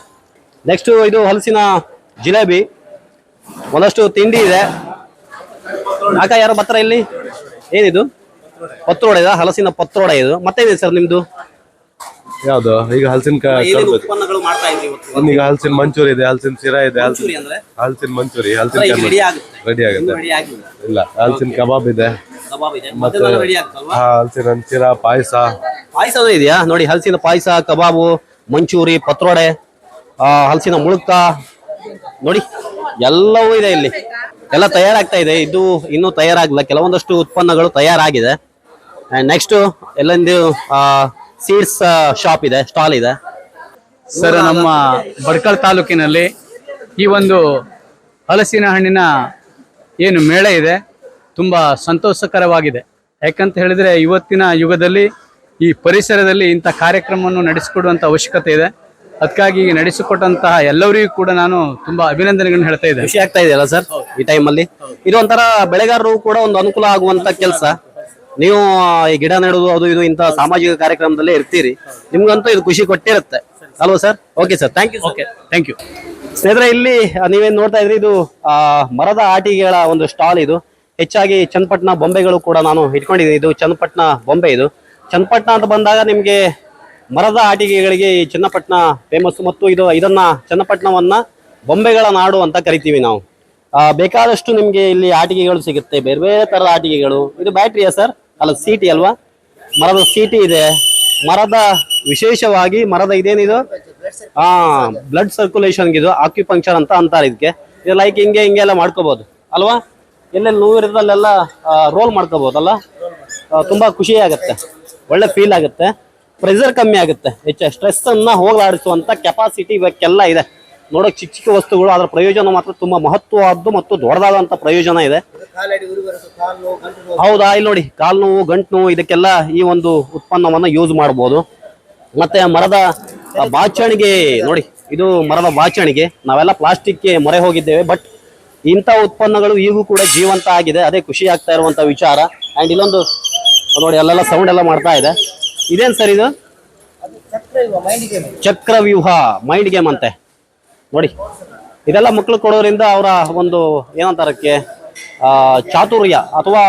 ನೆಕ್ಸ್ಟ್ ಇದು ಹಲಸಿನ ಜಿಲೇಬಿ. ಒಂದಷ್ಟು ತಿಂಡಿ ಇದೆ. ಆಕ ಯಾರು ಬರ್ತಾರ ಇಲ್ಲಿ? ಏನಿದು? ಪತ್ರೋಡೆ ಇದೆ ಹಲಸಿನ ಪತ್ರೋಡೆ ಇದು ಮತ್ತೇನಿದೆ ಸರ್ ನಿಮ್ದು? ಯಾವ್ದು? ಈಗ ಹಲಸಿನ ಏನೇನು ಉತ್ಪನ್ನಗಳು ಮಾಡ್ತಾ ಇದ್ರಿ ಇವತ್ತು ಈಗ ಹಲಸಿನ ಮಂಚೂರಿ ಇದೆ ಹಲಸಿನ ಶಿರಾ ಇದೆ ಹಲಸಿನ ಮಂಚೂರಿ ಅಂದ್ರೆ? ಹಲಸಿನ ಮಂಚೂರಿ ಹಲಸಿನ ಈಗ ರೆಡಿ ಆಗುತ್ತೆ. ರೆಡಿ ಆಗುತ್ತೆ. ರೆಡಿ ಆಗಿಲ್ಲ. ಇಲ್ಲ ಹಲಸಿನ ಕಬಾಬ್ ಇದೆ. ಕಬಾಬ್ ಇದೆ. ಮತ್ತೆ ರೆಡಿ ಆಗ್ತಲ್ವಾ ಹಾ ಹಲಸಿನ ಶಿರಾ ಪಾಯಸ. ಪಾಯಸ ಇದೆಯಾ? ನೋಡಿ ಹಲಸಿನ ಪಾಯಸ ಕಬಾಬು ಮಂಚೂರಿ ಪತ್ರೋಡೆ ಆ, ಹಲಸಿನ ಮುಳುಕ ನೋಡಿ ಎಲ್ಲವೂ ಇದೆ ಇಲ್ಲಿ. ಎಲ್ಲ ತಯಾರಾಗ್ತಾ ಇದೆ. ಇದು ಇನ್ನೂ ತಯಾರಾಗಿಲ್ಲ ಕೆಲವೊಂದಷ್ಟು ಉತ್ಪನ್ನಗಳು ತಯಾರಾಗಿದೆ. ನೆಕ್ಸ್ಟ್ ಎಲ್ಲೊಂದು ಸೀಡ್ಸ್ ಶಾಪ್ ಇದೆ ಸ್ಟಾಲ್ ಇದೆ. ಸರ್ ನಮ್ಮ ಬಡ್ಕಲ್ ತಾಲೂಕಿನಲ್ಲಿ ಈ ಒಂದು ಹಲಸಿನ ಹಣ್ಣಿನ ಏನು ಮೇಳ ಇದೆ ತುಂಬ ಸಂತೋಷಕರವಾಗಿದೆ. ಯಾಕಂತ ಹೇಳಿದ್ರೆ ಇವತ್ತಿನ ಯುಗದಲ್ಲಿ ಈ ಪರಿಸರದಲ್ಲಿ ಇಂಥ ಕಾರ್ಯಕ್ರಮವನ್ನು ನಡೆಸಿಕೊಡುವಂಥ ಅವಶ್ಯಕತೆ ಇದೆ. ಅದಕ್ಕಾಗಿ ನಡೆಸಿಕೊಟ್ಟಂತಹ ಎಲ್ಲರಿಗೂ ಕೂಡ ನಾನು ತುಂಬಾ ಅಭಿನಂದನೆಗಳನ್ನು ಹೇಳ್ತಾ ಇದ್ದೇನೆ. ಖುಷಿ ಆಗ್ತಾ ಇದೆಯಲ್ಲ ಸರ್ ಈ ಟೈಮಲ್ಲಿ ಇದು ಒಂಥರ ಬೆಳೆಗಾರರು ಕೂಡ ಒಂದು ಅನುಕೂಲ ಆಗುವಂತ ಕೆಲಸ. ನೀವು ಈ ಗಿಡ ನೆಡೋದು ಅದು ಇದು ಇಂತಹ ಸಾಮಾಜಿಕ ಕಾರ್ಯಕ್ರಮದಲ್ಲೇ ಇರ್ತೀರಿ. ನಿಮ್ಗಂತೂ ಇದು ಖುಷಿ ಕೊಟ್ಟಿರುತ್ತೆ. ಅಲ್ವಾ sir? Okay sir thank you okay thank you ಸ್ನೇಹಿತರೆ ಇಲ್ಲಿ ನೀವೇನು ನೋಡ್ತಾ ಇದ್ರಿ ಇದು ಮರದ ಆಟಿಕೆಗಳ ಒಂದು ಸ್ಟಾಲ್ ಇದು. ಹೆಚ್ಚಾಗಿ ಚನ್ನಪಟ್ಟಣ ಬೊಂಬೆಗಳು ಕೂಡ ನಾನು ಇಟ್ಕೊಂಡಿದ್ದೀನಿ. ಇದು ಚನ್ನಪಟ್ಟಣ ಬೊಂಬೆ ಇದು. ಚನ್ನಪಟ್ಟಣ ಅಂತ ಬಂದಾಗ ನಿಮಗೆ ಮರದ ಆಟಿಕೆಗಳಿಗೆ ಈ ಚನ್ನಪಟ್ಟಣ ಫೇಮಸ್ ಮತ್ತು ಇದು ಇದನ್ನ ಚನ್ನಪಟ್ಟಣವನ್ನ ಬೊಂಬೆಗಳ ನಾಡು ಅಂತ ಕರಿತೀವಿ ನಾವು. ಬೇಕಾದಷ್ಟು ನಿಮಗೆ ಇಲ್ಲಿ ಆಟಿಕೆಗಳು ಸಿಗುತ್ತೆ. ಬೇರೆ ಬೇರೆ ತರದ ಆಟಿಕೆಗಳು ಇದು ಬ್ಯಾಟ್ರಿಯಾ ಸರ್ ಅಲ್ಲ ಸೀಟಿ ಅಲ್ವಾ? ಮರದ ಸೀಟಿ ಇದೆ. ಮರದ ವಿಶೇಷವಾಗಿ ಮರದ ಇದೇನಿದು? ಹಾ ಬ್ಲಡ್ ಸರ್ಕ್ಯುಲೇಷನ್ ಇದು ಆಕ್ಯುಪಂಕ್ಚರ್ ಅಂತ ಅಂತಾರೆ ಇದಕ್ಕೆ ಇದು ಲೈಕ್ ಹಿಂಗೆ ಹಿಂಗೆ ಎಲ್ಲ ಮಾಡ್ಕೋಬಹುದು ಅಲ್ವಾ? ಎಲ್ಲೆಲ್ಲಿ ನೋವು ಇರೋದಲ್ಲೆಲ್ಲ ರೋಲ್ ಮಾಡ್ಕೋಬಹುದಲ್ಲ ತುಂಬಾ ಖುಷಿ ಆಗುತ್ತೆ. ಒಳ್ಳೆ ಫೀಲ್ ಆಗುತ್ತೆ. ಪ್ರೆಷರ್ ಕಮ್ಮಿ ಆಗುತ್ತೆ. ಹೆಚ್ಚು ಸ್ಟ್ರೆಸ್ ಅನ್ನ ಹೋಗಲಾಡಿಸುವಂತ ಕೆಪಾಸಿಟಿ ಇವಕ್ಕೆಲ್ಲ ಇದೆ. ನೋಡಕ್ ಚಿಕ್ಕ ಚಿಕ್ಕ ವಸ್ತುಗಳು ಅದರ ಪ್ರಯೋಜನ ಮಾತ್ರ ತುಂಬಾ ಮಹತ್ವವಾದ್ದು ಮತ್ತು ದೊಡ್ಡದಾದಂತ ಪ್ರಯೋಜನ ಇದೆ. ಹೌದಾ? ಇಲ್ಲಿ ನೋಡಿ ಕಾಲು ನೋವು ಗಂಟು ನೋವು ಇದಕ್ಕೆಲ್ಲ ಈ ಒಂದು ಉತ್ಪನ್ನವನ್ನ ಯೂಸ್ ಮಾಡಬಹುದು ಮತ್ತೆ ಮರದ ಬಾಚಣಿಗೆ ನೋಡಿ ಇದು ಮರದ ಬಾಚಣಿಗೆ. ನಾವೆಲ್ಲ ಪ್ಲಾಸ್ಟಿಕ್ಗೆ ಮೊರೆ ಹೋಗಿದ್ದೇವೆ ಬಟ್ ಇಂಥ ಉತ್ಪನ್ನಗಳು ಈಗೂ ಕೂಡ ಜೀವಂತ ಆಗಿದೆ. ಅದೇ ಖುಷಿ ಆಗ್ತಾ ಇರುವಂತ ವಿಚಾರ. ಅಂಡ್ ಇಲ್ಲೊಂದು ನೋಡಿ ಅಲ್ಲೆಲ್ಲ ಸೌಂಡ್ ಎಲ್ಲ ಮಾಡ್ತಾ ಇದೆ. ಇದೇನ್ ಸರ್ ಇದು? ಚಕ್ರವ್ಯೂಹ ಮೈಂಡ್ ಗೇಮ್ ಅಂತೆ. ನೋಡಿ ಇದೆಲ್ಲ ಮಕ್ಕಳು ಕೊಡೋದ್ರಿಂದ ಅವರ ಒಂದು ಏನಂತಾರಕ್ಕೆ? ಚಾತುರ್ಯ ಅಥವಾ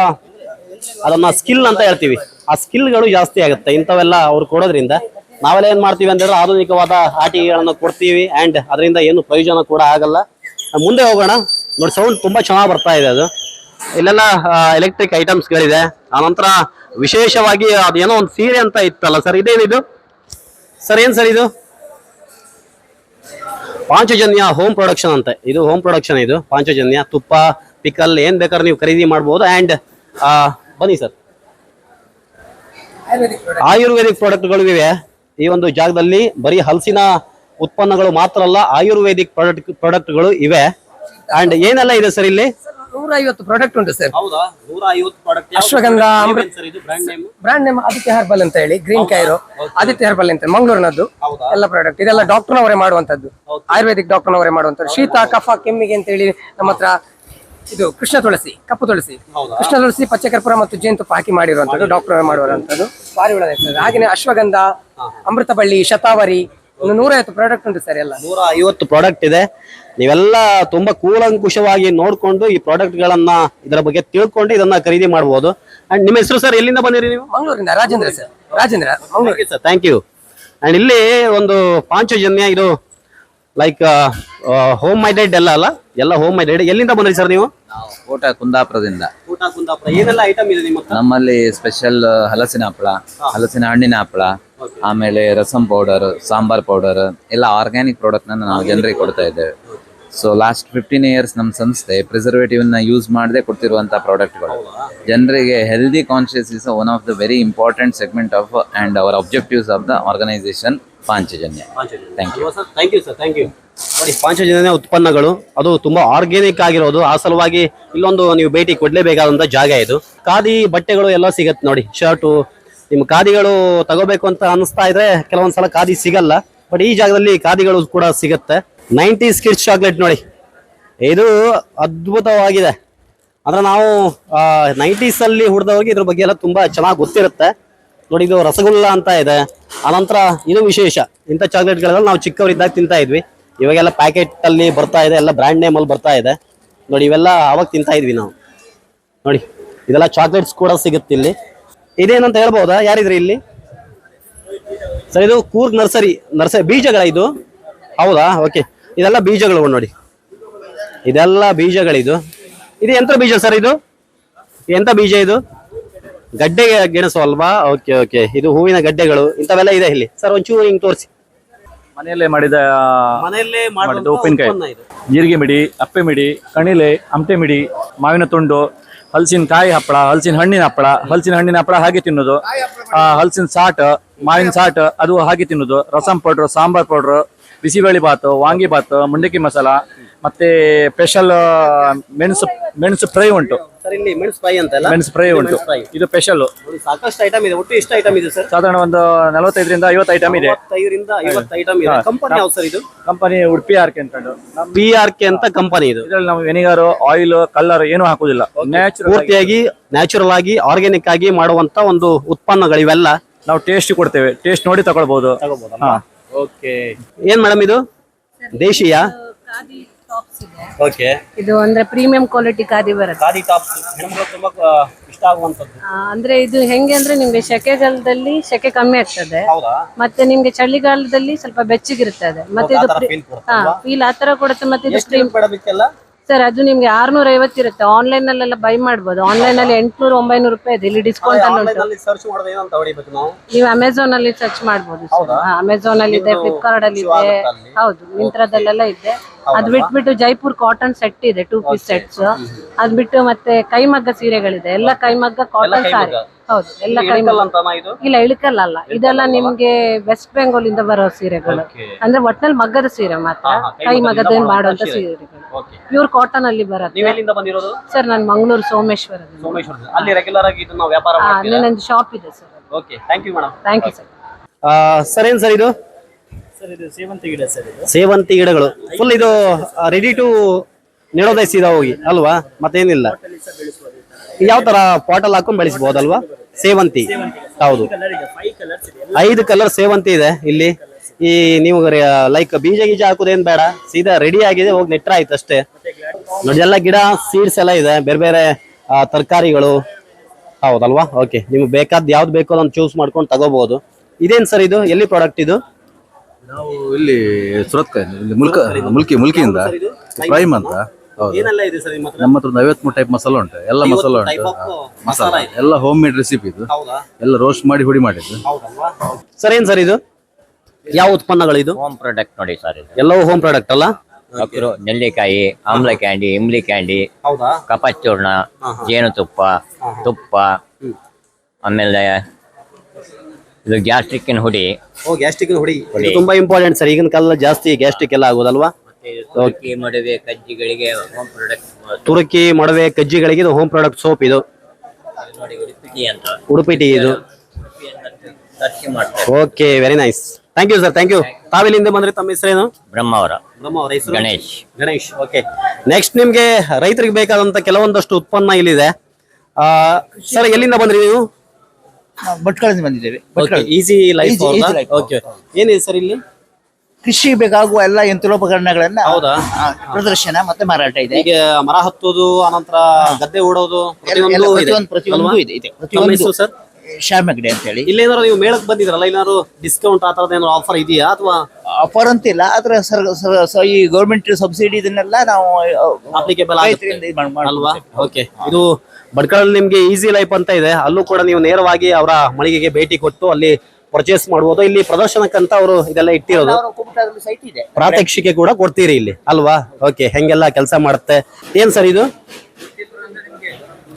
ಅದನ್ನ ಸ್ಕಿಲ್ ಅಂತ ಹೇಳ್ತೀವಿ. ಆ ಸ್ಕಿಲ್ಗಳು ಜಾಸ್ತಿ ಆಗುತ್ತೆ. ಇಂಥವೆಲ್ಲ ಅವ್ರು ಕೊಡೋದ್ರಿಂದ ನಾವೆಲ್ಲ ಏನ್ ಮಾಡ್ತೀವಿ ಅಂತಂದ್ರೆ ಆಧುನಿಕವಾದ ಆಟಿಕೆಗಳನ್ನು ಕೊಡ್ತೀವಿ ಅಂಡ್ ಅದರಿಂದ ಏನು ಪ್ರಯೋಜನ ಕೂಡ ಆಗಲ್ಲ. ಮುಂದೆ ಹೋಗೋಣ. ನೋಡಿ ಸೌಂಡ್ ತುಂಬಾ ಚೆನ್ನಾಗಿ ಬರ್ತಾ ಇದೆ ಅದು. ಇಲ್ಲೆಲ್ಲ ಎಲೆಕ್ಟ್ರಿಕ್ ಐಟಮ್ಸ್ಗಳಿದೆ ಆನಂತರ ವಿಶೇಷವಾಗಿ ಅದೇನೋ ಒಂದು ಸೀರೆ ಅಂತ ಇತ್ತಲ್ಲ ಸರ್ ಇದೇನಿದು ಸರ್, ಏನ್ ಸರ್ ಇದು? ಪಾಂಚಜನ್ಯ ಹೋಮ್ ಪ್ರೊಡಕ್ಷನ್ ಅಂತೆ. ಇದು ಹೋಮ್ ಪ್ರೊಡಕ್ಷನ್ ಇದು, ಪಾಂಚಜನ್ಯ ತುಪ್ಪ ಪಿಕಲ್ ಏನ್ ಬೇಕಾದ್ರೆ ನೀವು ಖರೀದಿ ಮಾಡಬಹುದು ಅಂಡ್ ಬನ್ನಿ ಸರ್ ಆಯುರ್ವೇದಿಕ್ ಪ್ರಾಡಕ್ಟ್ಗಳು ಇವೆ. ಈ ಒಂದು ಜಾಗದಲ್ಲಿ ಬರೀ ಹಲಸಿನ ಉತ್ಪನ್ನಗಳು ಮಾತ್ರ ಅಲ್ಲ ಆಯುರ್ವೇದಿಕ್ ಪ್ರಾಡಕ್ಟ್ ಪ್ರಾಡಕ್ಟ್ಗಳು ಇವೆ. ಅಂಡ್ ಏನೆಲ್ಲ ಇದೆ ಸರ್ ಇಲ್ಲಿ? ನೂರ ಐವತ್ತು ಪ್ರಾಡಕ್ಟ್ ಉಂಟು sir ashwagandha brand name Aditya herbal ಅಂತ ಹೇಳಿ ಗ್ರೀನ್ ಕೈರು ಆದಿತ್ಯ ಹರ್ಬಲ್ ಅಂತ ಮಂಗಳೂರಿನದ್ದು. ಎಲ್ಲ ಪ್ರಾಡಕ್ಟ್ ಇದೆಲ್ಲ ಡಾಕ್ಟರ್ನವರೇ ಮಾಡುವಂತದ್ದು ಆಯುರ್ವೇದಿಕ್ ಡಾಕ್ಟರ್ನವರೇ ಮಾಡುವಂತದ್ದು ಶೀತ ಕಫ ಕೆಮ್ಮಿಗೆ ಅಂತ ಹೇಳಿ ನಮ್ಮ ಹತ್ರ ಇದು ಕೃಷ್ಣ ತುಳಸಿ ಕಪ್ಪು ತುಳಸಿ. ಕೃಷ್ಣ ತುಳಸಿ ಪಚ್ಚೆ ಕರ್ಪೂರ ಮತ್ತು ಜೇನುತುಪ್ಪ ಹಾಕಿ ಮಾಡಿರುವಂತದ್ದು ಡಾಕ್ಟರ್ ಮಾಡುವಂತದ್ದು ಭಾರಿ ಒಳ್ಳೆದಾಗ್ತದೆ ಹಾಗೆ ಅಶ್ವಗಂಧ ಅಮೃತ ಬಳ್ಳಿ ಶತಾವರಿ ಒಂದು ನೂರೈವತ್ತು ಪ್ರಾಡಕ್ಟ್ ಉಂಟು ಸರ್ ಎಲ್ಲ. ನೂರ ಐವತ್ತು ಪ್ರಾಡಕ್ಟ್ ಇದೆ. ನೀವೆಲ್ಲ ತುಂಬಾ ಕೂಲಂಕುಷವಾಗಿ ನೋಡ್ಕೊಂಡು ಈ ಪ್ರಾಡಕ್ಟ್ ಗಳನ್ನ ಇದರ ಬಗ್ಗೆ ತಿಳ್ಕೊಂಡು ಇದನ್ನ ಖರೀದಿ ಮಾಡಬಹುದು ಅಂಡ್ ನಿಮ್ಮ ಹೆಸರು ಸರ್ ಎಲ್ಲಿಂದ ಬಂದಿರಿ ನೀವು? ಮಂಗಳೂರಿಂದ Rajendra sir. Rajendra Mangaluru. Sir thank you and ಇಲ್ಲಿ ಒಂದು ಪಾಂಚಜನ್ಯ ಇದು ಲೈಕ್ ಹೋಮ್ ಮೈಡೆಡ್ ಎಲ್ಲ ಅಲ್ಲ? ಎಲ್ಲ ಹೋಮ್ ಮೈಡೆಡ್ ಎಲ್ಲಿಂದ ಬಂದ್ರಿ ಸರ್ ನೀವು? ಊಟ ಕುಂದಾಪುರದಿಂದ. ಊಟ ಕುಂದಾಪುರ. ಏನೆಲ್ಲ ಐಟಮ್ ಇದೆ ನಿಮ್ಮ ನಮ್ಮಲ್ಲಿ ಸ್ಪೆಷಲ್ ಹಲಸಿನ ಹಪ್ಪಳ ಹಲಸಿನ ಹಣ್ಣಿನ ಹಪ್ಪಳ ಆಮೇಲೆ ರಸಂ ಪೌಡರ್ ಸಾಂಬಾರ್ ಪೌಡರ್ ಎಲ್ಲ ಆರ್ಗ್ಯಾನಿಕ್ ಪ್ರಾಡಕ್ಟ್ ನಾವು ಜನರಿಗೆ ಕೊಡ್ತಾ ಇದ್ದೇವೆ. ಸೊ ಲಾಸ್ಟ್ ಫಿಫ್ಟೀನ್ ಇಯರ್ಸ್ ನಮ್ಮ ಸಂಸ್ಥೆ ಪ್ರಿಸರ್ವೇಟಿವ್ನ ಯೂಸ್ ಮಾಡದೆ ಕೊಡ್ತಿರುವಂಥ ಪ್ರಾಡಕ್ಟ್ಗಳು ಜನರಿಗೆ healthy conscious is one of the very important segment of and our objectives of the organization Panchajanya thank you sir thank you sir thank you ನೋಡಿ ಪಾಂಚಜನ್ಯ ಉತ್ಪನ್ನಗಳು ಅದು ತುಂಬಾ ಆರ್ಗ್ಯಾನಿಕ್ ಆಗಿರೋದು. ಆ ಸಲುವಾಗಿ ಇಲ್ಲೊಂದು ನೀವು ಭೇಟಿ ಕೊಡ್ಲೇಬೇಕಾದಂತ ಜಾಗ ಇದು. ಖಾದಿ ಬಟ್ಟೆಗಳು ಎಲ್ಲ ಸಿಗತ್ತೆ ನೋಡಿ ಶರ್ಟು ನಿಮ್ಮ ಖಾದಿಗಳು ತಗೋಬೇಕು ಅಂತ ಅನಿಸ್ತಾ ಇದ್ರೆ ಕೆಲವೊಂದ್ಸಲ ಖಾದಿ ಸಿಗಲ್ಲ. ಬಟ್ ಈ ಜಾಗದಲ್ಲಿ ಖಾದಿಗಳು ಕೂಡ ಸಿಗತ್ತೆ. ನೈಂಟಿ ಕಿಡ್ಸ್ ಚಾಕ್ಲೇಟ್ ನೋಡಿ. ಇದು ಅದ್ಭುತವಾಗಿದೆ. ಅಂದ್ರೆ ನಾವು ನೈಂಟೀಸ್ ಅಲ್ಲಿ ಹೋಗಿ ಇದ್ರ ಬಗ್ಗೆ ಎಲ್ಲ ತುಂಬಾ ಚೆನ್ನಾಗಿ ಗೊತ್ತಿರುತ್ತೆ. ನೋಡಿ, ಇದು ರಸಗುಲ್ಲ ಅಂತ ಇದೆ. ಅನಂತರ ಇದು ವಿಶೇಷ. ಇಂಥ ಚಾಕ್ಲೇಟ್ಗಳೆಲ್ಲ ನಾವು ಚಿಕ್ಕವರಿದ್ದಾಗ ತಿಂತಾ ಇದ್ವಿ. ಇವಾಗೆಲ್ಲ ಪ್ಯಾಕೆಟ್ ಅಲ್ಲಿ ಬರ್ತಾ ಇದೆ, ಎಲ್ಲ ಬ್ರ್ಯಾಂಡ್ ನೇಮ್ ಅಲ್ಲಿ ಬರ್ತಾ ಇದೆ. ನೋಡಿ, ಇವೆಲ್ಲ ಅವಾಗ ತಿಂತಾ ಇದ್ವಿ ನಾವು. ನೋಡಿ, ಇದೆಲ್ಲ ಚಾಕ್ಲೇಟ್ಸ್ ಕೂಡ ಸಿಗುತ್ತೆ ಇಲ್ಲಿ. ಇದೇನಂತ ಹೇಳ್ಬೋದಾ? ಯಾರಿದ್ರಿ ಇಲ್ಲಿ? ಸರ್, ಇದು ಕೂರ್ಗ್ ನರ್ಸರಿ ನರ್ಸರಿ, ಬೀಜಗಳ ಇದು? ಹೌದಾ? ಓಕೆ. ಇದೆಲ್ಲ ಬೀಜಗಳು ನೋಡಿ. ಇದೆಲ್ಲ ಬೀಜಗಳಿದು. ಇದು ಎಂತ ಬೀಜ ಸರ್ ಇದು? ಎಂತ ಬೀಜ ಇದು? ಗಡ್ಡೆ ಗೆಣಸು ಅಲ್ವಾ? ಓಕೆ ಓಕೆ ಇದು ಹೂವಿನ ಗಡ್ಡೆಗಳು. ಇಂಥವೆಲ್ಲ ಇದೆ ಇಲ್ಲಿ. ಸರ್ ಒಂಚೂರು ಹಿಂಗ್ ತೋರಿಸಿ. ಮನೆಯಲ್ಲೇ ಮಾಡಿದ ಮನೆಯಲ್ಲೇ ಮಾಡಿದ ಉಪ್ಪಿನಕಾಯಿ. ಜೀರಿಗೆ ಮಿಡಿ ಅಪ್ಪೆ ಮಿಡಿ ಕಣಿಲೆ ಅಮಟೆ ಮಿಡಿ ಮಾವಿನ ತುಂಡು ಹಲಸಿನ ಕಾಯಿ ಹಪ್ಪಳ ಹಲಸಿನ ಹಣ್ಣಿನ ಹಪ್ಪಳ ಹಲಸಿನ ಹಣ್ಣಿನ ಹಪ್ಪಳ ಹಾಗೆ ತಿನ್ನೋದು. ಆ, ಹಲಸಿನ ಸಾಟ್ ಮಾವಿನ ಸಾಟ್ ಅದು ಹಾಗೆ ತಿನ್ನೋದು. ರಸಂ ಪೌಡ್ರ್ ಸಾಂಬಾರ್ ಪೌಡ್ರ್ ಬಿಸಿಬೇಳೆ ಬಾತು ವಾಂಗಿ ಬಾತು ಮುಂಡಕ್ಕಿ ಮಸಾಲ ಮತ್ತೆ ಸ್ಪೆಷಲ್ ಮೆಣಸು ಮೆಣಸು ಫ್ರೈ ಉಂಟು. ಸರ್ ಇಲ್ಲಿ ಮೆಣಸು ಫ್ರೈ ಅಂತ ಮೆಣಸು ಫ್ರೈ ಉಂಟು. ಇದು ಸ್ಪೆಷಲ್ ಸಾಕಷ್ಟು ಐಟಮ್ ಇದೆ. ಒಟ್ಟು ಎಷ್ಟು ಐಟಮ್ ಇದೆ ಸರ್? ಸಾಧಾರಣ ಒಂದು ನಲವತ್ತೈದರಿಂದ ಐವತ್ತು ಐಟಮ್ ಇದೆ. ಐದರಿಂದ ಐವತ್ತು ಐಟಮ್ ಇದೆ. ಕಂಪನಿ ಯಾವ್ದು ಸರ್ ಇದು? ಕಂಪನಿ ಉಡುಪಿ ಆರ್ಕೆ ಅಂತಂದು ಪಿ ಆರ್ ಕೆ ಅಂತ ಕಂಪನಿ ಇದು. ಇದರಲ್ಲಿ ನಾವು ವೆನಿಗರ್ ಆಯಿಲ್ ಕಲರ್ ಏನು ಹಾಕುದಿಲ್ಲ. ನ್ಯಾಚುರಲ್ ಪೂರ್ತಿಯಾಗಿ ನ್ಯಾಚುರಲ್ ಆಗಿ ಆರ್ಗ್ಯಾನಿಕ್ ಆಗಿ ಮಾಡುವಂತ ಒಂದು ಉತ್ಪನ್ನಗಳು ಇವೆಲ್ಲ ನಾವು ಟೇಸ್ಟ್ ಕೊಡ್ತೇವೆ. ಟೇಸ್ಟ್ ನೋಡಿ ತಗೊಳ್ಬಹುದು ಓಕೆ ಏನ್ ಮೇಡಮ್ ಇದು? ದೇಶೀಯ? ಓಕೆ ಇದು. ಅಂದ್ರೆ ಪ್ರೀಮಿಯಂ ಕ್ವಾಲಿಟಿ ಖಾದಿ ಬರುತ್ತೆ. ಖಾದಿ ಟಾಪ್ಸ್ ಹೆಣ್ಮಕ್ಳು ತುಂಬಾ ಆ, ಇಷ್ಟ ಆಗುವಂತದ್ದು. ಆ, ಅಂದ್ರೆ ಇದು ಹೆಂಗೆ ಅಂದ್ರೆ ನಿಮ್ಗೆ ಸೆಕೆಗಾಲದಲ್ಲಿ ಸೆಕೆ ಕಮ್ಮಿ ಆಗ್ತದೆ. ಹೌದಾ? ಮತ್ತೆ ನಿಮ್ಗೆ ಚಳಿಗಾಲದಲ್ಲಿ ಸ್ವಲ್ಪ ಬೆಚ್ಚಗಿರ್ತದೆ. ಮತ್ತೆ ಇದು ಪ್ರಿ- feel ಫೀಲ್ ಆತರ ಕೊಡುತ್ತೆ ಮತ್ತೆ ಇದು ಎಷ್ಟು ಇದಕ್ಕೆಲ್ಲ? ಸರ್ ಅದು ನಿಮ್ಗೆ ಆರ್ನೂರ ಐವತ್ತು ಇರುತ್ತೆ. ಆನ್ಲೈನ್ ನಲ್ಲೆಲ್ಲ ಬೈ ಮಾಡಬಹುದು ಆನ್ಲೈನ್ ಅಲ್ಲಿ ಎಂಟ್ನೂರ ಒಂಬೈನೂರು ರೂಪಾಯಿ ಇದೆ. ಇಲ್ಲಿ ಡಿಸ್ಕೌಂಟ್ ಅಲ್ಲಿ ಉಂಟು. ಸರ್ಚ್ ಮಾಡೋದು ಏನಂತ ಹೊಡಿಬೇಕು ನಾವು? ನೀವು ಅಮೆಝಾನ್ ಅಲ್ಲಿ ಸರ್ಚ್ ಮಾಡ್ಬೋದು ಅಮೆಝಾನ್ ಅಲ್ಲಿ ಇದೆ ಫ್ಲಿಪ್ಕಾರ್ಟ್ ಅಲ್ಲಿ ಇದೆ. ಹೌದು ಮಿಂತ್ರದಲ್ಲೆಲ್ಲ ಇದೆ. ಅದ್ ಬಿಟ್ಬಿಟ್ಟು ಜೈಪುರ್ ಕಾಟನ್ ಸೆಟ್ ಇದೆ ಟೂ ಪೀಸ್ ಸೆಟ್ಸ್ ಅದ್ ಬಿಟ್ಟು ಮತ್ತೆ ಕೈಮಗ್ಗ ಸೀರೆಗಳಿದೆ. ಎಲ್ಲ ಕೈಮಗ್ಗ ಕಾಟನ್ ಸಾರಿ ಹೌದು ಎಲ್ಲ ಅಂತನಾ ಇದು? ಇಲ್ಲ ಇಳಿಕಲ್ ಅಲ್ಲ. ಇದೆಲ್ಲ ನಿಮ್ಗೆ ವೆಸ್ಟ್ ಬೆಂಗಾಲ್ ಇಂದ ಬರೋ ಸೀರೆಗಳು. ಅಂದ್ರೆ ಒಟ್ನಲ್ಲಿ ಮಗ್ಗದ ಸೀರೆ ಮಾತ್ರ. ಕೈ ಮಗದ ಮಾಡುವಂತ ಸೀರೆಗಳು. ಪ್ಯೂರ್ ಕಾಟನ್ ಅಲ್ಲಿ ಬರುತ್ತೆ. ನೀವು ಎಲ್ಲಿಂದ ಬಂದಿರೋದು? ಸರ್ ನಾನು ಮಂಗಳೂರು ಸೋಮೇಶ್ವರದಿಂದ. ಸೋಮೇಶ್ವರ ಅಲ್ಲಿ ರೆಗ್ಯುಲರ್ ಆಗಿ ಇದನ್ನ ವ್ಯಾಪಾರ ಆ, ಮಾಡ್ತೀರಾ? ಅಲ್ಲಿ ನಂದು ಶಾಪ್ ಇದೆ sir okay thank you madam thank you sir sir ಏನ್ ಸರ್ ಇದು? ಸರ್ ಇದು ಸೇವಂತಿ ಗಿಡ ಸರ್ ಇದು. ಸೇವಂತಿ ಗಿಡಗಳು. ಫುಲ್ ಇದು ರೆಡಿ ಟು ನೆಡೋದೇ ಸೀದಾ ಹೋಗಿ. ಅಲ್ವಾ? ಮತ್ತೇನಿಲ್ಲ. ಯಾವ ತರ ಪಾಟಲ್ ಹಾಕೊಂಡ್ ಬೆಳೆಸಬಹುದಲ್ವಾ ಸೇವಂತಿ. ಹೌದು. ಐದು ಕಲರ್ ಸೇವಂತಿ ಇದೆ ಇಲ್ಲಿ. ಈ ನೀವು ಲೈಕ್ ಬೀಜ ಗೀಜ ಹಾಕೋದೇನ್ ಬೇಡ. ಸೀದಾ ರೆಡಿ ಆಗಿದೆ ಹೋಗಿ ನೆಟ್ರ ಆಯ್ತು ಅಷ್ಟೇ. ನೋಡಿ ಎಲ್ಲ ಗಿಡ ಸೀಡ್ಸ್ ಎಲ್ಲ ಇದೆ. ಬೇರೆ ಬೇರೆ ತರಕಾರಿಗಳು. ಹೌದಲ್ವಾ? ಓಕೆ ನಿಮ್ಗೆ ಬೇಕಾದ ಯಾವ್ದು ಬೇಕೋ ಅದನ್ನು ಚೂಸ್ ಮಾಡ್ಕೊಂಡು ತಗೋಬಹುದು ಇದೇನ್ ಸರ್ ಇದು? ಎಲ್ಲಿ ಪ್ರಾಡಕ್ಟ್ ಇದು? ನಾವು ಇಲ್ಲಿ ಸುರತ್ಕಾಯಿ ಇಲ್ಲಿ ಮುಲ್ಕ ಮುಲ್ಕಿ ಮುಲ್ಕಿಯಿಂದ ಪ್ರೈಮ್ ಅಂತ. ಏನೆಲ್ಲ ಇದೆ ಸರ್ ನಿಮ್ಮ ಹತ್ರ? ನಮ್ಮ ಹತ್ರ ಒಂದು ಐವತ್ ಟೈಪ್ ಮಸಾಲ ಉಂಟು. ಎಲ್ಲ ಮಸಾಲ type ಉಂಟು. of ಮಸಾಲ ಮಸಾಲ. ಇದೆ. ಎಲ್ಲ ಹೋಮ್ ಮೇಡ್ ರೆಸಿಪಿ ಇದು. ಹೌದಾ? ಎಲ್ಲ ರೋಸ್ಟ್ ಮಾಡಿ ಹುಡಿ ಮಾಡಿದ್ದು. ಹೌದಲ್ವಾ? ಸರ್ ಏನ್ ಸರ್ ಇದು? ಯಾವ ಉತ್ಪನ್ನಗಳು ಇದು? ಹೋಮ್ ಪ್ರಾಡಕ್ಟ್ ನೋಡಿ ಸರ್ ಇದು. ಎಲ್ಲವೂ ಹೋಮ್ ಪ್ರಾಡಕ್ಟ್ ಅಲ್ಲ? ಅಕ್ರು ನೆಲ್ಲಿಕಾಯಿ ಆಮ್ಲ ಕ್ಯಾಂಡಿ ಇಮ್ಲಿ ಕ್ಯಾಂಡಿ ಹೌದಾ? ಕಪಚೂರ್ಣ ಜೇನುತುಪ್ಪ ತುಪ್ಪ ಆಮೇಲೆ ಇದು ಗ್ಯಾಸ್ಟ್ರಿಕ್ಕಿನ ಹುಡಿ. ಓ ಗ್ಯಾಸ್ಟ್ರಿಕ್ ಹೊಡಿ. ಇದು ತುಂಬಾ ಇಂಪಾರ್ಟೆಂಟ್ ಸರ್ ಈಗಿನ ಕಾಲದಲ್ಲಿ ಜಾಸ್ತಿ ಗ್ಯಾಸ್ಟ್ರಿಕ್ ಎಲ್ಲ ಆಗೋದಲ್ವಾ? ತುರ್ಕಿ ಮಡವೆ ಕಜ್ಜಿಗಳಿಗೆ ಹೋಮ್ ಪ್ರಾಡಕ್ಟ್ ತುರುಕಿ ಮಡವೆ ಕಜ್ಜಿಗಳಿಗೆ ಇದು ಹೋಮ್ ಪ್ರಾಡಕ್ಟ್ ಸೋಪ್ ಇದು. ನೋಡಿ ಉಡುಪಿ ಅಂತ. ಉಡುಪಿ ಟೀ ಇದು ತರ್ಕಿ ಮಾಡ್ತಾರೆ. Okay very nice thank you sir thank you ತಾವೆಲ್ಲಿಂದ ಬಂದ್ರೆ ತಮ್ಮ ಹೆಸರೇನು? ಬ್ರಹ್ಮಾವರ ಬ್ರಹ್ಮ ಅವರ ಹೆಸರು? ಗಣೇಶ್. ಗಣೇಶ್ ಓಕೆ ನೆಕ್ಸ್ಟ್ ನಿಮ್ಗೆ ರೈತರಿಗೆ ಬೇಕಾದಂತ ಕೆಲವೊಂದಷ್ಟು ಉತ್ಪನ್ನ ಇಲ್ಲಿದೆ. ಸರ್ ಎಲ್ಲಿಂದ ಬಂದ್ರಿ ನೀವು? ಭಟ್ಕಳದಿಂದ ಬಂದಿದ್ದೇವೆ. Easy life. ಓಕೆ ಏನಿದೆ ಸರ್ ಇಲ್ಲಿ? ಕೃಷಿ ಬೇಕಾಗುವ ಎಲ್ಲ ಯಂತ್ರೋಪಕರಣಗಳನ್ನ ಹೌದಾ? ಆ, ಪ್ರದರ್ಶನ ಮತ್ತೆ ಮಾರಾಟ ಇದೆ. ಈಗ ಮರ ಹತ್ತೋದು ಅನಂತರ ಗದ್ದೆ ಓಡೋದು ಎಲ್ಲ- ಎಲ್ಲ ಪ್ರತಿಯೊಂದು ಇದೆ. ಪ್ರತಿಯೊಂದು ಪ್ರತಿಯೊಂದು ಅಲ್ವಾ? ಇದೆ ಇದೆ. ತಮ್ಮ ಪ್ರತಿಯೊಂದು ಹೆಸರು ಸರ್? ಶ್ಯಾಮ್ ಹೆಗ್ಡೆ ಅಂತ ಹೇಳಿ. ಇಲ್ಲೇನಾದ್ರು ನೀವು ಮೇಳಕ್ ಬಂದಿದ್ರಲ್ಲ ಏನಾದ್ರು ಡಿಸ್ಕೌಂಟ್ ಆ ತರದ ಏನಾದ್ರು ಆಫರ್ ಇದೆಯಾ ಅಥವಾ? ಆಫರ್ ಅಂತಿಲ್ಲ ಆದ್ರೆ ಸರ್ ಸರ್- ಸ- ಈ ಗೌರ್ಮೆಂಟ್ ಸಬ್ಸಿಡಿ ಇದನ್ನೆಲ್ಲ ನಾವು ಅಪ್ಲಿಕೇಬಲ್ ರೈತರಿಂದ ಇದು ಮಾಡ್- ಮಾಡ್ಕೊಡ್ತೇವೆ. ಅಲ್ವಾ? ಓಕೆ ಇದು ಬಡ್ಕಳಲ್ಲಿ ನಿಮ್ಗೆ ಈಸಿ ಲೈಫ್ ಅಂತ ಇದೆ. ಅಲ್ಲೂ ಕೂಡ ನೀವು ನೇರವಾಗಿ ಅವರ ಮಳಿಗೆಗೆ ಭೇಟಿ ಕೊಟ್ಟು ಅಲ್ಲಿ ಪರ್ಚೇಸ್ ಮಾಡಬಹುದು ಇಲ್ಲಿ ಪ್ರದರ್ಶನಕ್ಕಂತ ಅವರು ಇದೆಲ್ಲ ಇಟ್ಟಿರೋದು. ಪ್ರಾತ್ಯಕ್ಷಿಕೆ ಕೂಡ ಕೊಡ್ತೀರಿ ಇಲ್ಲಿ. ಅಲ್ವಾ? ಓಕೆ ಹೆಂಗೆಲ್ಲ ಕೆಲಸ ಮಾಡುತ್ತೆ? ಏನ್ ಸರ್ ಇದು?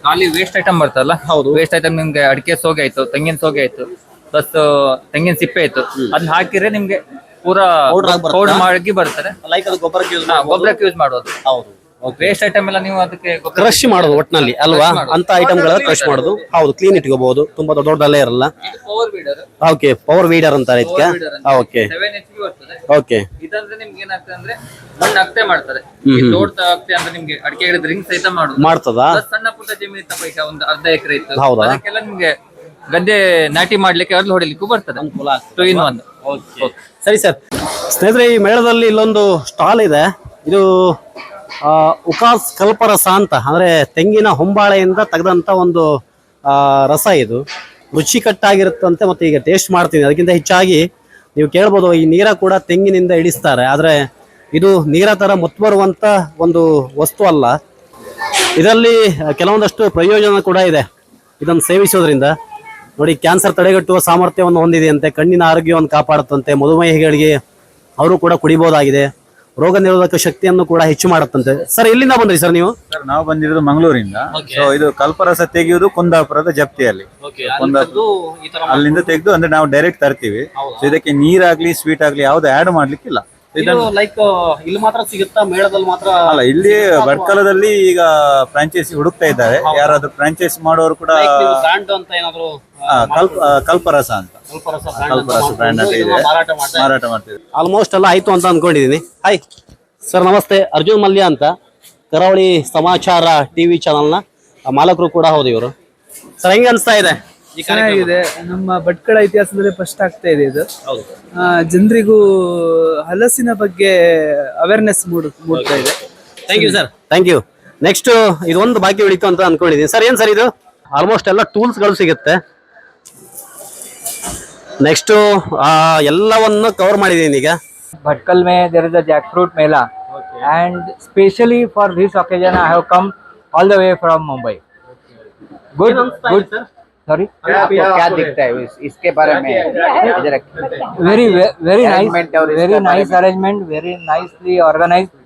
ಖಾಲಿ ವೇಸ್ಟ್ ಐಟಮ್ ಬರ್ತಲ್ಲ ಹೌದು. ವೇಸ್ಟ್ ಐಟಮ್ ನಿಮ್ಗೆ ಅಡಿಕೆ ಸೋಗೆ ಆಯ್ತು ತೆಂಗಿನ ಸೋಗೆ ಆಯ್ತು ಪ್ಲಸ್ ತೆಂಗಿನ ಸಿಪ್ಪೆ ಆಯ್ತು. ಅದನ್ನ ಹಾಕಿದ್ರೆ ನಿಮ್ಗೆ ಪೂರಾ ಪೌಡರ್ ಮಾಡಿ ಬರ್ತಾರೆ ಲೈಕ್ ಅದು ಗೊಬ್ಬರಕ್ಕೆ ಯೂಸ್ ಗೊಬ್ಬರಕ್ಕೆ ಯೂಸ್ ಮಾಡೋದು ಹೌದು. ವೇಸ್ಟ್ ಐಟಮ್ ಎಲ್ಲ ನೀವು ಅದಕ್ಕೆ ಗೊಬ್ಬರ- ಕ್ರಶ್ ಮಾಡೋದು ಒಟ್ನಲ್ಲಿ ಅಲ್ವಾ. ಅಂತ ಐಟಮ್ಗಳ ಕ್ರಶ್ ಮಾಡೋದು. ಹೌದು ಕ್ಲೀನ್ ಇಟ್ಕೋಬಹುದು. ತುಂಬಾ ದೊಡ್ಡ ದೊಡ್ಡದಲ್ಲೇ ಇರಲ್ಲ power weeder okay power weeder ಅಂತಾರೆ ಇದಕ್ಕೆ? ಓಕೆ ಸೆವೆನ್ ಎಚ್ ಪಿ ಬರ್ತದೆ. ಓಕೆ ಇದಂದ್ರೆ ನಿಮ್ಗೆ ಏನಾಗ್ತದೆ ಅಂದ್ರೆ ಮಣ್ಣು ಅಗತೆ ಮಾಡ್ತಾರೆ. ಅಂದ್ರೆ ನಿಮ್ಗೆ ಅಡಿಕೆ ಗಿಡದ ರಿಂಗ್ ಸಹಿತ ಮಾಡುದು. ಮಾಡ್ತದಾ? plus ಸಣ್ಣ ಪುಟ್ಟ ಜಮೀನು ಇತ್ತಪ್ಪ ಈಗ ಒಂದು ಅರ್ಧ ಎಕರೆ ಇತ್ತು. ಹೌದಾ? ಅದಕ್ಕೆಲ್ಲ ನಿಮ್ಗೆ ಗದ್ದೆ ನಾಟಿ ಮಾಡ್ಲಿಕ್ಕೆ ಅರ್ಲು ಹೊಡಿಲಿಕ್ಕೂ ಬರ್ತದೆ. ಟು ಇನ್ ಒನ್ ಸರಿ ಸರ್. ಸ್ನೇಹಿತರೆ ಈ ಮೇಳದಲ್ಲಿ ಇಲ್ಲೊಂದು ಸ್ಟಾಲ್ ಇದೆ. ಇದು ಉಕಾಸ್ ಕಲ್ಪರಸ ಅಂತ, ಅಂದ್ರೆ ತೆಂಗಿನ ಹೊಂಬಾಳೆಯಿಂದ ತೆಗೆದಂತ ಒಂದು ರಸ ಇದು. ರುಚಿಕಟ್ಟಾಗಿರುತ್ತಂತೆ ಮತ್ತೆ ಈಗ ಟೇಸ್ಟ್ ಮಾಡ್ತೀನಿ. ಅದಕ್ಕಿಂತ ಹೆಚ್ಚಾಗಿ ನೀವು ಕೇಳ್ಬೋದು, ಈ ನೀರ ಕೂಡ ತೆಂಗಿನಿಂದ ಇಳಿಸ್ತಾರೆ. ಆದರೆ ಇದು ನೀರ ತರ ಮುತ್ತು ಬರುವಂತ ಒಂದು ವಸ್ತು ಅಲ್ಲ. ಇದರಲ್ಲಿ ಕೆಲವೊಂದಷ್ಟು ಪ್ರಯೋಜನ ಕೂಡ ಇದೆ. ಇದನ್ನು ಸೇವಿಸೋದ್ರಿಂದ. ನೋಡಿ, ಕ್ಯಾನ್ಸರ್ ತಡೆಗಟ್ಟುವ ಸಾಮರ್ಥ್ಯವನ್ನು ಹೊಂದಿದೆಯಂತೆ, ಕಣ್ಣಿನ ಆರೋಗ್ಯವನ್ನು ಕಾಪಾಡುತ್ತಂತೆ, ಮಧುಮೇಹಿಗಳಿಗೆ ಅವರು ಕೂಡ ಕುಡಿಬಹುದಾಗಿದೆ. ರೋಗ ನಿರೋಧಕ ಶಕ್ತಿಯನ್ನು ಕೂಡ ಹೆಚ್ಚು ಮಾಡುತ್ತಂತೆ. ಸರ್ ಎಲ್ಲಿಂದ ಬಂದ್ರಿ ಸರ್ ನೀವು? ಸರ್ ನಾವು ಬಂದಿರೋದು ಮಂಗಳೂರಿಂದ. ಸೊ ಇದು ಕಲ್ಪರಸ ತೆಗೆಯುವುದು ಕುಂದಾಪುರದ ಜಪ್ತಿಯಲ್ಲಿ. ಅಲ್ಲಿಂದ ತೆಗೆದು ಅಂದ್ರೆ ನಾವು ಡೈರೆಕ್ಟ್ ತರ್ತೀವಿ. ಸೊ ಇದಕ್ಕೆ ನೀರಾಗ್ಲಿ ಸ್ವೀಟ್ ಆಗ್ಲಿ ಯಾವ್ದು ಆಡ್ ಮಾಡ್ಲಿಕ್ಕಿಲ್ಲ. ಲೈಕ್ ಇಲ್ಲಿ ಮಾತ್ರ ಸಿಗುತ್ತಾ? ಮೇಳದಲ್ಲಿ ಮಾತ್ರ ಅಲ್ಲ ಇಲ್ಲಿ ಬಡ್ಕಲದಲ್ಲಿ ಈಗ ಫ್ರಾಂಚೈಸಿ ಹುಡುಕ್ತಾ ಇದ್ದಾರೆ. ಯಾರಾದ್ರೂ ಫ್ರಾಂಚೈಸ್ ಮಾಡೋರು ಕೂಡ ಬ್ರ್ಯಾಂಡ್ ಅಂತ ಏನಾದ್ರು ಕಲ್ಪ ಕಲ್ಪರಸ ಅಂತ. ಮಾರಾಟ ಆಲ್ಮೋಸ್ಟ್ ಎಲ್ಲ ಆಯ್ತು ಅಂತ ಅನ್ಕೊಂಡಿದೀನಿ. ಹಾಯ್ ಸರ್ ನಮಸ್ತೆ. ಅರ್ಜುನ್ ಮಲ್ಯ ಅಂತ. ಕರಾವಳಿ ಸಮಾಚಾರ ಟಿವಿ ಚಾನಲ್ನ ಮಾಲಕರು ಕೂಡ ಹೌದು ಇವರು. ಸರ್ ಹೆಂಗ ಅನ್ಸ್ತಾ ಇದೆ? ಈ ಕಾರ್ಯಕ್ರಮ? ಚೆನ್ನಾಗಿದೆ. ನಮ್ಮ ಭಟ್ಕಳ ಇತಿಹಾಸದಲ್ಲಿ ಫಸ್ಟ್ ಆಗ್ತಾ ಇದೆ ಇದು. ಜನರಿಗೂ ಹಲಸಿನ ಬಗ್ಗೆ ಅವೇರ್ನೆಸ್ ಮೂಡ್ ಮೂಡ್ತಾ ಇದೆ. Thank you sir thank you next ಇದೊಂದು ಬಾಕಿ ಉಳಿತು ಅಂತ ಅನ್ಕೊಂಡಿದ್ದೀನಿ ಸರ್ ಏನ್ ಸರ್ ಇದು? ಆಲ್ಮೋಸ್ಟ್ ಎಲ್ಲ ಟೂಲ್ಸ್ಗಳು ಸಿಗುತ್ತೆ. ನೆಕ್ಸ್ಟ್ ಎಲ್ಲವನ್ನು ಕವರ್ ಮಾಡಿದ್ದೀನಿ ಈಗ भटकल में there is a jackfruit mela and specially for this occasion I have come all the way from Mumbai. Good, good. Sorry. आपको क्या दिखता है इस, इसके बारे में इधर Very, ve- very nice, Arrangement और very इसका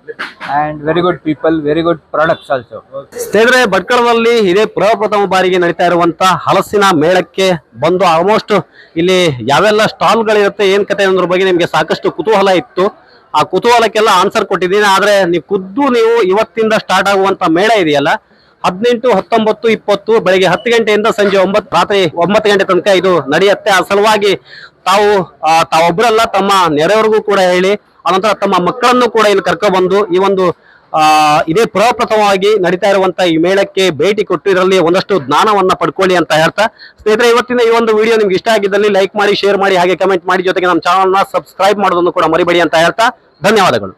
बारे very good people very good products also. ಸ್ನೇಹಿತರೆ, ಭಟ್ಕಳದಲ್ಲಿ ಇದೇ ಪ್ರಪ್ರಥಮ ಬಾರಿಗೆ ನಡೀತಾ ಇರುವಂತ ಹಲಸಿನ ಮೇಳಕ್ಕೆ ಬಂದು ಆಲ್ಮೋಸ್ಟ್ ಇಲ್ಲಿ ಯಾವೆಲ್ಲ ಸ್ಟಾಲ್ಗಳಿರುತ್ತೆ, ಏನ್ ಕತೆ ಅನ್ನೋದ್ರ ಬಗ್ಗೆ ನಿಮ್ಗೆ ಸಾಕಷ್ಟು ಕುತೂಹಲ ಇತ್ತು. ಆ ಕುತೂಹಲಕ್ಕೆಲ್ಲ ಆನ್ಸರ್ ಕೊಟ್ಟಿದ್ದೀನಿ. ಆದ್ರೆ ನೀವು ಖುದ್ದು ನೀವು ಇವತ್ತಿಂದ ಸ್ಟಾರ್ಟ್ ಆಗುವಂತ ಮೇಳ ಇದೆಯಲ್ಲ, ಹದಿನೆಂಟು, ಹತ್ತೊಂಬತ್ತು, ಇಪ್ಪತ್ತು, ಬೆಳಗ್ಗೆ ಹತ್ತು ಗಂಟೆಯಿಂದ ಸಂಜೆ ಒಂಬತ್ತು, ರಾತ್ರಿ ಒಂಬತ್ತು ಗಂಟೆ ತನಕ ಇದು ನಡೆಯುತ್ತೆ. ಆ ಸಲುವಾಗಿ ತಾವು ತಾವೊಬ್ಬರಲ್ಲ ತಮ್ಮ ನೆರೆಯವರಿಗೂ ಕೂಡ ಹೇಳಿ ಅನಂತರ ತಮ್ಮ ಮಕ್ಕಳನ್ನು ಕೂಡ ಇಲ್ಲಿ ಕರ್ಕೊಬಂದು ಈ ಒಂದು ಇದೇ ಪ್ರಪ್ರಥಮವಾಗಿ ನಡೀತಾ ಇರುವಂತಹ ಈ ಮೇಳಕ್ಕೆ ಭೇಟಿ ಕೊಟ್ಟು ಇದರಲ್ಲಿ ಒಂದಷ್ಟು ಜ್ಞಾನವನ್ನ ಪಡ್ಕೊಳ್ಳಿ ಅಂತ ಹೇಳ್ತಾ. ಸ್ನೇಹಿತರೆ, ಇವತ್ತಿನ ಈ ಒಂದು ವಿಡಿಯೋ ನಿಮ್ಗೆ ಇಷ್ಟ ಆಗಿದ್ದಲ್ಲಿ ಲೈಕ್ ಮಾಡಿ ಶೇರ್ ಮಾಡಿ, ಹಾಗೆ ಕಮೆಂಟ್ ಮಾಡಿ ಜೊತೆಗೆ ನಮ್ಮ ಚಾನಲ್ನ ಸಬ್ಸ್ಕ್ರೈಬ್ ಮಾಡೋದನ್ನು ಕೂಡ ಮರಿಬೇಡಿ ಅಂತ ಹೇಳ್ತಾ. ಧನ್ಯವಾದಗಳು.